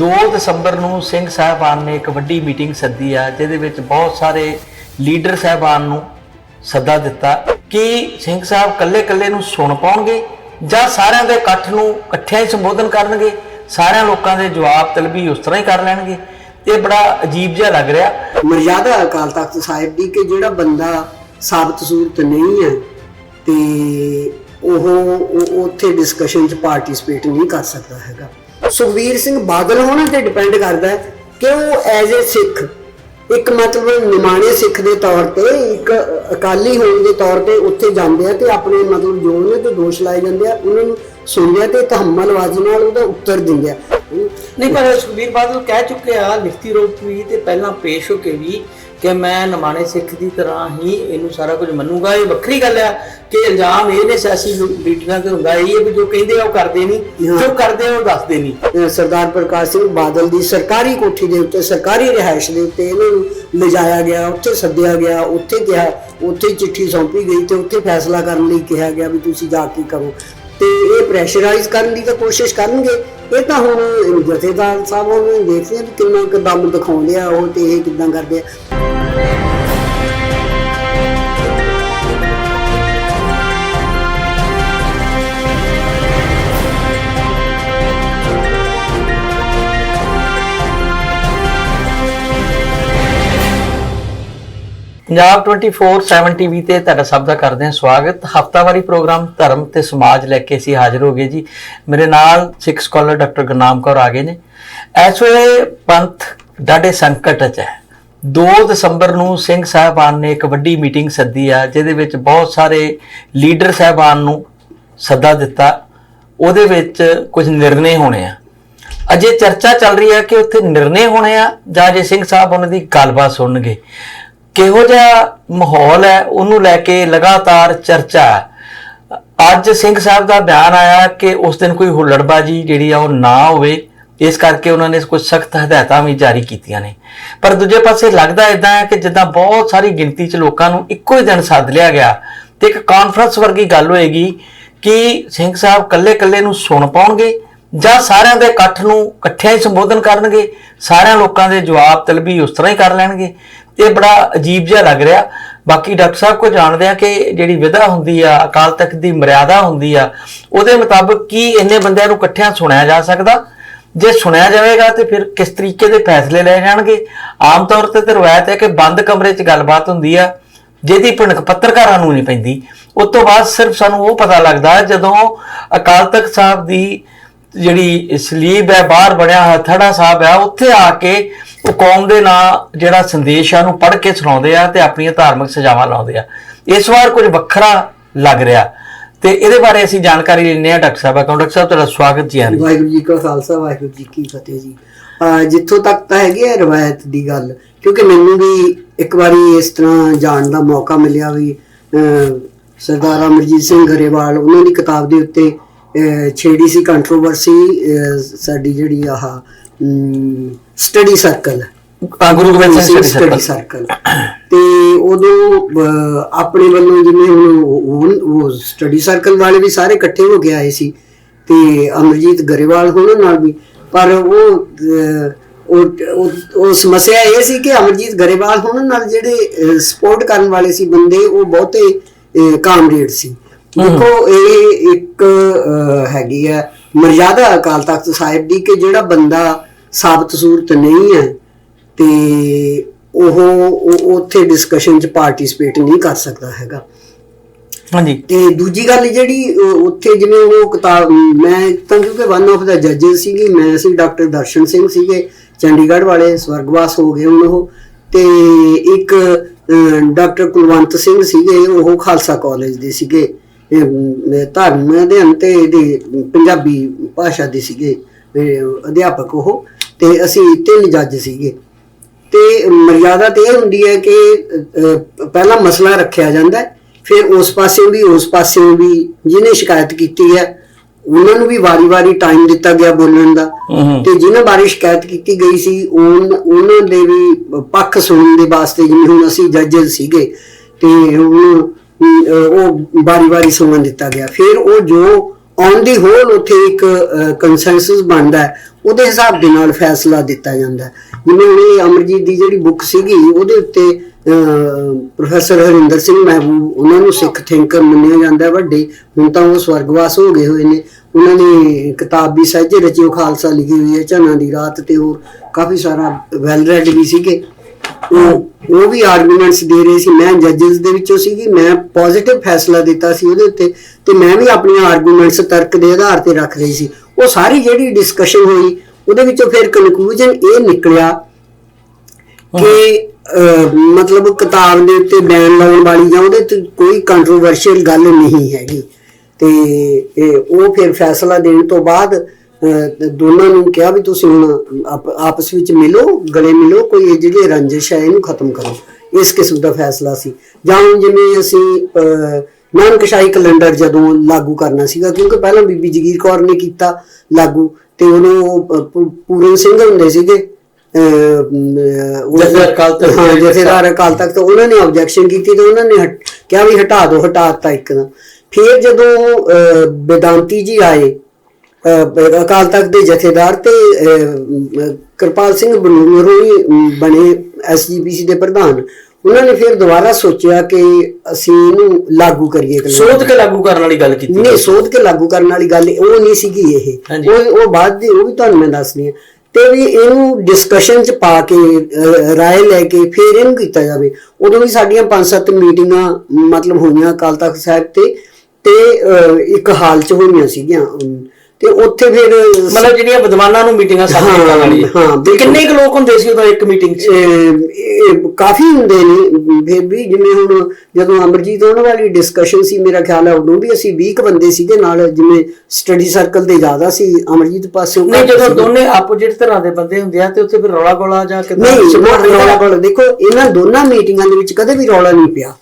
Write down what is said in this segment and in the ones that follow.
2 ਦਸੰਬਰ ਨੂੰ ਸਿੰਘ ਸਾਹਿਬਾਨ ਨੇ ਇੱਕ ਵੱਡੀ ਮੀਟਿੰਗ ਸੱਦੀ ਆ, ਜਿਹਦੇ ਵਿੱਚ ਬਹੁਤ ਸਾਰੇ ਲੀਡਰ ਸਾਹਿਬਾਨ ਨੂੰ ਸੱਦਾ ਦਿੱਤਾ ਕਿ ਸਿੰਘ ਸਾਹਿਬ ਕੱਲੇ-ਕੱਲੇ ਨੂੰ ਸੁਣ ਪਾਉਣਗੇ ਜਾਂ ਸਾਰਿਆਂ ਦੇ ਇਕੱਠ ਨੂੰ ਇਕੱਠਿਆਂ ਹੀ ਸੰਬੋਧਨ ਕਰਨਗੇ, ਸਾਰਿਆਂ ਲੋਕਾਂ ਦੇ ਜਵਾਬ ਤਲਬੀ ਉਸ ਤਰ੍ਹਾਂ ਹੀ ਕਰ ਲੈਣਗੇ। ਇਹ ਬੜਾ ਅਜੀਬ ਜਿਹਾ ਲੱਗ ਰਿਹਾ। ਮਰਜ਼ਾਦਾ ਅਕਾਲ ਤਖਤ ਸਾਹਿਬ ਦੀ ਕਿ ਜਿਹੜਾ ਬੰਦਾ ਸਾਬਤ ਸੂਰਤ ਨਹੀਂ ਹੈ ਤੇ ਉਹ ਉੱਥੇ ਡਿਸਕਸ਼ਨ 'ਚ ਪਾਰਟਿਸਿਪੇਟ ਨਹੀਂ ਕਰ ਸਕਦਾ ਹੈਗਾ। ਸੁਖਵੀਰ ਸਿੰਘ ਬਾਦਲ ਹੋਣਾ ਤੇ ਡਿਪੈਂਡ ਕਰਦਾ ਹੈ ਕਿ ਉਹ ਐਜ਼ ਅ ਸਿੱਖ, ਇੱਕ ਮਤਲਬ ਨਿਮਾਣੇ ਸਿੱਖ ਦੇ ਤੌਰ ਤੇ, ਇੱਕ ਅਕਾਲੀ ਹੋਣ ਦੇ ਤੌਰ ਤੇ ਉੱਥੇ ਜਾਂਦੇ ਆ ਤੇ ਆਪਣੇ ਮਤਲਬ ਜੋ ਉਹਨਾਂ ਤੇ ਦੋਸ਼ ਲਾਏ ਜਾਂਦੇ ਆ, ਉਹਨਾਂ ਨੂੰ ਸੁਣਦੇ ਆ ਤੇ ਤਹਮਲਵਾਜ਼ੀ ਨਾਲ ਉਹਦਾ ਉੱਤਰ ਦਿੰਦੇ ਆ। ਨਹੀਂ, ਪਰ ਸੁਖਬੀਰ ਬਾਦਲ ਕਹਿ ਚੁੱਕੇ ਆ, ਲਿਖਤੀ ਰੂਪ ਵੀ ਤੇ ਪਹਿਲਾਂ ਪੇਸ਼ ਹੋ ਕੇ ਵੀ ਕਿ ਮੈਂ ਨਮਾਣੇ ਸਿੱਖ ਦੀ ਤਰ੍ਹਾਂ ਹੀ ਇਹਨੂੰ ਸਾਰਾ ਕੁਝ ਮੰਨੂਗਾ। ਇਹ ਵੱਖਰੀ ਗੱਲ ਆ ਕਿ ਇਲਜ਼ਾਮ ਇਹ ਨੇ ਸਿਆਸੀ ਲੀਡਰਾਂ ਤੇ ਹੁੰਦਾ ਇਹ ਵੀ ਜੋ ਕਹਿੰਦੇ ਆ ਉਹ ਕਰਦੇ ਨਹੀਂ। ਜੋ ਕਰਦੇ ਆ ਉਹ ਦੱਸਦੇ ਨਹੀਂ। ਸਰਦਾਰ ਪ੍ਰਕਾਸ਼ ਸਿੰਘ ਬਾਦਲ ਦੀ ਸਰਕਾਰੀ ਕੋਠੀ ਦੇ ਉੱਤੇ ਸਰਕਾਰੀ ਰਿਹਾਇਸ਼ ਦੇ ਉੱਤੇ ਇਹਨਾਂ ਲਿਜਾਇਆ ਗਿਆ ਉੱਥੇ ਸੱਦਿਆ ਗਿਆ ਉੱਥੇ ਕਿਹਾ ਉੱਥੇ ਚਿੱਠੀ ਸੌਂਪੀ ਗਈ ਤੇ ਉੱਥੇ ਫੈਸਲਾ ਕਰਨ ਲਈ ਕਿਹਾ ਗਿਆ ਵੀ ਤੁਸੀਂ ਜਾ ਕੇ ਕਰੋ। ਤੇ ਇਹ ਪ੍ਰੈਸ਼ਰਾਈਜ਼ ਕਰਨ ਦੀ ਤਾਂ ਕੋਸ਼ਿਸ਼ ਕਰਨਗੇ। ਇਹ ਤਾਂ ਹੁਣ ਜਥੇਦਾਰ ਸਾਹਿਬ ਉਹ ਦੇਖਦੇ ਆ ਵੀ ਕਿੰਨਾ ਕੁ ਦਮ ਦਿਖਾਉਂਦੇ ਆ ਉਹ ਤੇ ਇਹ ਕਿਦਾਂ ਕਰਦੇ ਆ। ਪੰਜਾਬ 24/7 ਟੀਵੀ ਤੇ ਤੁਹਾਡਾ ਸਭ ਦਾ ਕਰਦੇ ਹਾਂ ਸਵਾਗਤ। ਹਫਤਾਵਾਰੀ ਪ੍ਰੋਗਰਾਮ ਧਰਮ ਤੇ ਸਮਾਜ ਲੈ ਕੇ ਅਸੀਂ ਹਾਜ਼ਰ ਹੋ ਗਏ ਜੀ। ਮੇਰੇ ਨਾਲ ਸਿੱਖ ਸਕਾਲਰ ਡਾਕਟਰ ਗੁਰਨਾਮ ਕੌਰ ਆ ਗਏ ਨੇ। ਇਸ ਵੇਲੇ ਪੰਥ ਡਾਢੇ ਸੰਕਟ 'ਚ ਹੈ। 2 ਦਸੰਬਰ ਨੂੰ ਸਿੰਘ ਸਾਹਿਬਾਨ ਨੇ ਇੱਕ ਵੱਡੀ ਮੀਟਿੰਗ ਸੱਦੀ ਆ, ਜਿਹਦੇ ਵਿੱਚ ਬਹੁਤ ਸਾਰੇ ਲੀਡਰ ਸਾਹਿਬਾਨ ਨੂੰ ਸੱਦਾ ਦਿੱਤਾ। ਉਹਦੇ ਵਿੱਚ ਕੁਝ ਨਿਰਣੇ ਹੋਣੇ ਆ। ਅਜੇ ਚਰਚਾ ਚੱਲ ਰਹੀ ਹੈ ਕਿ ਉੱਥੇ ਨਿਰਣੇ ਹੋਣੇ ਆ ਜਾਂ ਜੇ ਸਿੰਘ ਸਾਹਿਬ ਉਹਨਾਂ ਦੀ ਗੱਲਬਾਤ ਸੁਣਨਗੇ। ਕਿਹੋ ਜਿਹਾ ਮਾਹੌਲ ਹੈ, ਉਹਨੂੰ ਲੈ ਕੇ ਲਗਾਤਾਰ ਚਰਚਾ ਹੈ। ਅੱਜ ਸਿੰਘ ਸਾਹਿਬ ਦਾ ਬਿਆਨ ਆਇਆ ਕਿ ਉਸ ਦਿਨ ਕੋਈ ਹੁੱਲੜਬਾਜੀ ਜਿਹੜੀ ਆ, ਉਹ ਨਾ ਹੋਵੇ। ਇਸ ਕਰਕੇ ਉਹਨਾਂ ਨੇ ਕੁਝ ਸਖਤ ਹਦਾਇਤਾਂ ਵੀ ਜਾਰੀ ਕੀਤੀਆਂ ਨੇ। ਪਰ ਦੂਜੇ ਪਾਸੇ ਲੱਗਦਾ ਇਦਾਂ ਹੈ ਕਿ ਜਿੱਦਾਂ ਬਹੁਤ ਸਾਰੀ ਗਿਣਤੀ 'ਚ ਲੋਕਾਂ ਨੂੰ ਇੱਕੋ ਹੀ ਦਿਨ ਸੱਦ ਲਿਆ ਗਿਆ ਤੇ ਇੱਕ ਕਾਨਫਰੰਸ ਵਰਗੀ ਗੱਲ ਹੋਏਗੀ ਕਿ ਸਿੰਘ ਸਾਹਿਬ ਕੱਲੇ-ਕੱਲੇ ਨੂੰ ਸੁਣ ਪਾਉਣਗੇ ਜਾਂ ਸਾਰਿਆਂ ਦੇ ਇਕੱਠ ਨੂੰ ਇਕੱਠਿਆਂ ਹੀ ਸੰਬੋਧਨ ਕਰਨਗੇ, ਸਾਰਿਆਂ ਲੋਕਾਂ ਦੇ ਜਵਾਬ ਤਲਬੀ ਉਸ ਤਰ੍ਹਾਂ ਹੀ ਕਰ ਲੈਣਗੇ। ਇਹ ਬੜਾ ਅਜੀਬ ਜਿਹਾ ਲੱਗ ਰਿਹਾ। ਬਾਕੀ ਡਾਕਟਰ ਸਾਹਿਬ ਕੋ ਜਾਣਦੇ ਆ ਕਿ ਜਿਹੜੀ ਵਿਧਾ ਹੁੰਦੀ ਆ, ਅਕਾਲ ਤਖਤ ਦੀ ਮਰਿਆਦਾ ਹੁੰਦੀ ਆ, ਉਹਦੇ ਮੁਤਾਬਕ ਕੀ ਇੰਨੇ ਬੰਦਿਆਂ ਨੂੰ ਇਕੱਠਿਆਂ ਸੁਣਿਆ ਜਾ ਸਕਦਾ? ਜੇ ਸੁਣਿਆ ਜਾਵੇਗਾ ਤੇ ਫਿਰ ਕਿਸ ਤਰੀਕੇ ਦੇ ਫੈਸਲੇ ਲਏ ਜਾਣਗੇ? ਆਮ ਤੌਰ ਤੇ ਤੇ ਰਵਾਇਤ ਹੈ ਕਿ ਬੰਦ ਕਮਰੇ 'ਚ ਗੱਲਬਾਤ ਹੁੰਦੀ ਆ, ਜਿਹਦੀ ਭਿਣਕ ਪੱਤਰਕਾਰਾਂ ਨੂੰ ਨਹੀਂ ਪੈਂਦੀ। ਉਸ ਤੋਂ ਬਾਅਦ ਸਿਰਫ ਸਾਨੂੰ ਉਹ ਪਤਾ ਲੱਗਦਾ, ਜਦੋਂ ਅਕਾਲ ਤਖਤ ਸਾਹਿਬ ਦੀ ਜਿਹੜੀ ਸਲੀਬ ਹੈ, ਬਾਹਰ ਬਣਿਆ ਹੋਇਆ ਸਾਹਿਬ ਹੈ, ਉੱਥੇ ਆ ਕੇ ਉਹ ਕੌਮ ਦੇ ਨਾਂ ਜਿਹੜਾ ਸੰਦੇਸ਼ ਆ ਉਹਨੂੰ ਪੜ੍ਹ ਕੇ ਸੁਣਾਉਂਦੇ ਆ ਤੇ ਆਪਣੀਆਂ ਧਾਰਮਿਕ ਸਜ਼ਾਵਾਂ ਲਾਉਂਦੇ ਆ। ਇਸ ਵਾਰ ਕੁਝ ਵੱਖਰਾ ਲੱਗ ਰਿਹਾ। ਤੇ ਇਹਦੇ ਬਾਰੇ ਅਸੀਂ ਜਾਣਕਾਰੀ ਲੈਣੇ ਆ ਡਾਕਟਰ ਸਾਹਿਬ ਕੋਲ ਡਾਕਟਰ ਸਾਹਿਬ, ਤੁਹਾਡਾ ਸਵਾਗਤ ਜੀ ਆਨ ਵਾਹਿਗੁਰੂ ਜੀ ਕਾ ਖਾਲਸਾ, ਵਾਹਿਗੁਰੂ ਜੀ ਕੀ ਫਤਿਹ ਜੀ। ਜਿੱਥੋਂ ਤੱਕ ਤਾਂ ਹੈਗੀ ਹੈ ਰਵਾਇਤ ਦੀ ਗੱਲ, ਕਿਉਂਕਿ ਮੈਨੂੰ ਵੀ ਇੱਕ ਵਾਰੀ ਇਸ ਤਰ੍ਹਾਂ ਜਾਣ ਦਾ ਮੌਕਾ ਮਿਲਿਆ ਵੀ, ਅਹ ਸਰਦਾਰ ਅਮਰਜੀਤ ਸਿੰਘ ਗਰੇਵਾਲ, ਉਹਨਾਂ ਦੀ ਕਿਤਾਬ ਦੇ ਉੱਤੇ ਛੇੜੀ ਸੀ ਕੰਟਰੋਵਰਸੀ ਸਾਡੀ ਜਿਹੜੀ ਆਹ study circle Guru Gobind Singh study circle ਤੇ ਉਦੋਂ ਆਪਣੇ ਵੱਲੋਂ ਜਿਵੇਂ ਹੁਣ ਉਹ- ਸਟੱਡੀ ਸਰਕਲ ਵਾਲੇ ਵੀ ਸਾਰੇ ਇਕੱਠੇ ਹੋ ਕੇ ਆਏ ਸੀ। ਤੇ ਅਮਰਜੀਤ ਗਰੇਵਾਲ ਹੋਣ ਨਾਲ ਵੀ। ਪਰ ਉਹ- ਉਹ ਸਮੱਸਿਆ ਇਹ ਸੀ ਕਿ ਅਮਰਜੀਤ ਗਰੇਵਾਲ ਹੋਣ ਨਾਲ ਜਿਹੜੇ ਸਪੋਰਟ ਕਰਨ ਵਾਲੇ ਸੀ ਬੰਦੇ ਉਹ ਬਹੁਤੇ ਕਾਮਰੇਡ ਸੀ। ਦੇਖੋ ਇਹ ਇੱਕ ਹੈਗੀ ਹੈ ਮਰਜ਼ਾਦਾ ਅਕਾਲ ਤਖਤ ਸਾਹਿਬ ਦੀ ਕਿ ਜਿਹੜਾ ਬੰਦਾ ਸਾਬਤ ਸੂਰਤ ਨਹੀਂ ਹੈ ਤੇ ਉਹ ਉੱਥੇ ਡਿਸਕਸ਼ਨ 'ਚ ਪਾਰਟਿਸਿਪੇਟ ਨਹੀਂ ਕਰ ਸਕਦਾ ਹੈਗਾ। ਹਾਂਜੀ। ਤੇ ਦੂਜੀ ਗੱਲ ਜਿਹੜੀ ਉੱਥੇ ਜਿਵੇਂ ਉਹ ਕਿਤਾਬ ਮੈਂ ਤਾਂ ਕਿਉਂਕਿ ਵਨ ਆਫ ਦਾ ਜੱਜਸ ਸੀਗੀ ਮੈਂ ਸੀ ਡਾਕਟਰ ਦਰਸ਼ਨ ਸਿੰਘ ਸੀਗੇ ਚੰਡੀਗੜ੍ਹ ਵਾਲੇ ਸਵਰਗਵਾਸ ਹੋ ਗਏ ਹੁਣ ਉਹ। ਤੇ ਇੱਕ ਡਾਕਟਰ ਕੁਲਵੰਤ ਸਿੰਘ ਸੀਗੇ ਉਹ ਖਾਲਸਾ ਕਾਲਜ ਦੇ ਸੀਗੇ। ਇਹ, ਧਰਮ ਦੇ ਅੰਤੇ ਦੇ ਪੰਜਾਬੀ ਭਾਸ਼ਾ ਦੇ ਸੀਗੇ ਅਧਿਆਪਕ ਉਹ ਤੇ ਅਸੀਂ ਤਿੰਨ ਜੱਜ ਸੀਗੇ। ਤੇ ਮਰਿਆਦਾ ਤੇ ਇਹ ਹੁੰਦੀ ਹੈ ਕਿ ਪਹਿਲਾ ਮਸਲਾ ਰੱਖਿਆ ਜਾਂਦਾ ਫਿਰ ਉਸ ਪਾਸੇ ਵੀ ਉਸ ਪਾਸੇ ਵੀ ਜਿਹਨੇ ਸ਼ਿਕਾਇਤ ਕੀਤੀ ਹੈ ਉਹਨਾਂ ਨੂੰ ਵੀ ਵਾਰੀ-ਵਾਰੀ ਟਾਈਮ ਦਿੱਤਾ ਗਿਆ ਬੋਲਣ ਦਾ। ਤੇ ਜਿਨ੍ਹਾਂ ਬਾਰੇ ਸ਼ਿਕਾਇਤ ਕੀਤੀ ਗਈ ਸੀ ਉਨ- ਉਹਨਾਂ ਦੇ ਵੀ ਪੱਖ ਸੁਣਨ ਦੇ ਵਾਸਤੇ ਜਿਵੇਂ ਹੁਣ ਅਸੀਂ ਜੱਜ ਸੀਗੇ ਤੇ ਅਮ, ਉਹ ਵਾਰੀ-ਵਾਰੀ ਸੁਣਨ ਦਿੱਤਾ ਗਿਆ। ਫਿਰ ਉਹ ਜੋ ਔਨ ਦੀ ਹੋਲ ਉੱਥੇ ਇੱਕ ਕੰਸੈਂਸਸ ਬਣਦਾ ਉਹਦੇ ਹਿਸਾਬ ਦੇ ਨਾਲ ਫੈਸਲਾ ਦਿੱਤਾ ਜਾਂਦਾ ਜਿਵੇਂ ਇਹ ਅਮਰਜੀਤ ਦੀ ਜਿਹੜੀ ਬੁੱਕ ਸੀਗੀ, ਉਹਦੇ ਉੱਤੇ ਪ੍ਰੋਫੈਸਰ ਹਰਿੰਦਰ ਸਿੰਘ ਮਹਿਬੂਬ ਉਹਨਾਂ ਨੂੰ ਸਿੱਖ ਥਿੰਕਰ ਮੰਨਿਆ ਜਾਂਦਾ ਵੱਡੇ। ਹੁਣ ਤਾਂ ਉਹ ਸਵਰਗਵਾਸ ਹੋ ਗਏ ਹੋਏ ਨੇ। ਉਹਨਾਂ ਨੇ ਕਿਤਾਬ ਵੀ ਸਹਿਜੇ ਰਚਿਓ ਖਾਲਸਾ ਲਿਖੀ ਹੋਈ ਹੈ, ਝਨਾਂ ਦੀ ਰਾਤ ਤੇ ਹੋਰ ਕਾਫੀ ਸਾਰਾ ਵੈਲ ਰੈਡ ਵੀ ਸੀਗੇ। ਉਹ ਉਹ ਵੀ ਆਰਗੂਮੈਂਟਸ ਦੇ ਰਹੇ ਸੀ, ਮੈਂ ਜੱਜਸ ਦੇ ਵਿੱਚੋਂ ਸੀਗੀ, ਮੈਂ ਪੋਜ਼ਿਟਿਵ ਫੈਸਲਾ ਦਿੱਤਾ ਸੀ ਉਹਦੇ ਉੱਤੇ, ਤੇ ਮੈਂ ਵੀ ਆਪਣੀਆਂ ਆਰਗੂਮੈਂਟਸ ਤਰਕ ਦੇ ਆਧਾਰ ਤੇ ਰੱਖ ਰਹੀ ਸੀ। ਉਹ ਸਾਰੀ ਜਿਹੜੀ ਡਿਸਕਸ਼ਨ ਹੋਈ, ਉਹਦੇ ਵਿੱਚੋਂ ਫਿਰ ਕਨਕਲੂਜਨ ਇਹ ਨਿਕਲਿਆ ਕਿ ਮਤਲਬ ਕਿਤਾਬ ਦੇ ਉੱਤੇ ਬੈਨ ਲਾਉਣ ਵਾਲੀ ਜਾਂ ਉਹਦੇ ਤੇ ਕੋਈ ਕੰਟਰੋਵਰਸ਼ੀਅਲ ਗੱਲ ਨਹੀਂ ਹੈਗੀ। ਤੇ ਉਹ ਫਿਰ ਫੈਸਲਾ ਦੇਣ ਤੋਂ ਬਾਅਦ ਦੋਨਾਂ ਨੂੰ ਕਿਹਾ ਵੀ ਤੁਸੀਂ ਹੁਣ ਆਪਸ ਵਿੱਚ ਮਿਲੋ ਗਲੇ ਮਿਲੋ ਕੋਈ ਇਹ ਜਿਹੜੇ ਰੰਜਿਸ਼ ਹੈ ਇਹਨੂੰ ਖਤਮ ਕਰੋ। ਇਸ ਕਿਸਮ ਦਾ ਫੈਸਲਾ ਸੀ। ਜਾਂ ਜਿਵੇਂ ਅਸੀਂ ਨਾਨਕਸ਼ਾਹੀ ਕੈਲੰਡਰ ਜਦੋਂ ਲਾਗੂ ਕਰਨਾ ਸੀਗਾ ਕਿਉਂਕਿ ਪਹਿਲਾਂ ਬੀਬੀ ਜਗੀਰ ਕੌਰ ਨੇ ਕੀਤਾ ਲਾਗੂ ਤੇ ਉਹਨੂੰ ਪੂਰਨ ਸਿੰਘ ਹੁੰਦੇ ਸੀਗੇ। ਜਥੇਦਾਰ ਅਕਾਲ ਤਖਤ ਤੋਂ ਉਹਨਾਂ ਨੇ ਆਬਜੈਕਸ਼ਨ ਕੀਤੀ ਤੇ ਉਹਨਾਂ ਨੇ ਕਿਹਾ ਵੀ ਹਟਾ ਦਿਓ ਹਟਾ ਦਿੱਤਾ ਇੱਕਦਮ ਫਿਰ ਜਦੋਂ ਬੇਦਾਂਤੀ ਜੀ ਆਏ ਅਕਾਲ ਤਖਤ ਦੇ ਜਥੇਦਾਰ ਤੇ ਕਿਰਪਾਲ ਸਿੰਘ ਬਨੂਰੋਈ ਬਣੇ ਐਸਜੀਪੀਸੀ ਦੇ ਪ੍ਰਧਾਨ। ਉਹਨਾਂ ਨੇ ਫਿਰ ਦੁਬਾਰਾ ਸੋਚਿਆ ਕਿ ਅਸੀਂ ਇਹਨੂੰ ਲਾਗੂ ਕਰੀਏ। ਸੋਧ ਕੇ ਲਾਗੂ ਕਰਨ ਵਾਲੀ ਗੱਲ ਕੀਤੀ। ਨਹੀਂ ਸੋਧ ਕੇ ਲਾਗੂ ਕਰਨ ਵਾਲੀ ਗੱਲ ਉਹ ਨਹੀਂ ਸੀਗੀ ਇਹ। ਉਹ ਉਹ ਬਾਅਦ ਦੀ ਉਹ ਵੀ ਤੁਹਾਨੂੰ ਮੈਂ ਦੱਸਦੀ ਹਾਂ। ਤੇ ਵੀ ਇਹਨੂੰ ਡਿਸਕਸ਼ਨ ਚ ਪਾ ਕੇ ਰਾਏ ਲੈ ਕੇ ਫਿਰ ਇਹਨੂੰ ਕੀਤਾ ਜਾਵੇ। ਉਦੋਂ ਵੀ ਸਾਡੀਆਂ ਪੰਜ ਸੱਤ ਮੀਟਿੰਗਾਂ ਮਤਲਬ ਹੋਈਆਂ ਅਕਾਲ ਤਖਤ ਸਾਹਿਬ ਤੇ ਤੇ ਇੱਕ ਹਾਲ ਚ ਹੋਈਆਂ ਸੀਗੀਆਂ। ਤੇ ਉੱਥੇ ਫਿਰ ਮਤਲਬ ਜਿਹੜੀਆਂ ਵਿਦਵਾਨਾਂ ਨੂੰ ਮੀਟਿੰਗਾਂ ਸਾਡੀਆਂ ਕਰਨ ਵਾਲੀ ਹਾਂ। ਕਿੰਨੇ ਕੁ ਲੋਕ ਹੁੰਦੇ ਸੀ ਉਦੋਂ ਇੱਕ ਮੀਟਿੰਗ 'ਚ? ਕਾਫੀ ਹੁੰਦੇ ਨੇ। ਫਿਰ ਵੀ ਜਿਵੇਂ ਹੁਣ ਜਦੋਂ ਅਮਰਜੀਤ ਉਹਨਾਂ ਵਾਲੀ ਡਿਸਕਸ਼ਨ ਸੀ ਮੇਰਾ ਖਿਆਲ ਹੈ ਉਦੋਂ ਵੀ ਅਸੀਂ 20 ਕੁ ਬੰਦੇ ਸੀਗੇ ਨਾਲ ਜਿਵੇਂ ਸਟੱਡੀ ਸਰਕਲ ਦੇ ਜ਼ਿਆਦਾ ਸੀ ਅਮਰਜੀਤ ਪਾਸਿਓਂ ਨਹੀਂ ਜਦੋਂ। ਦੋਨੇ ਆਪੋਜੀਟ ਤਰ੍ਹਾਂ ਦੇ ਬੰਦੇ ਹੁੰਦੇ ਆ ਤੇ ਉੱਥੇ ਫਿਰ ਰੌਲਾ ਗੋਲਾ ਜਾਂ ਕਿੱਦਾਂ ਨਹੀਂ ਰੌਲਾ? ਕੋਲ ਦੇਖੋ ਇਹਨਾਂ ਦੋਨਾਂ ਮੀਟਿੰਗਾਂ ਦੇ ਵਿੱਚ ਕਦੇ ਵੀ ਰੌਲਾ ਨਹੀਂ ਪਿਆ।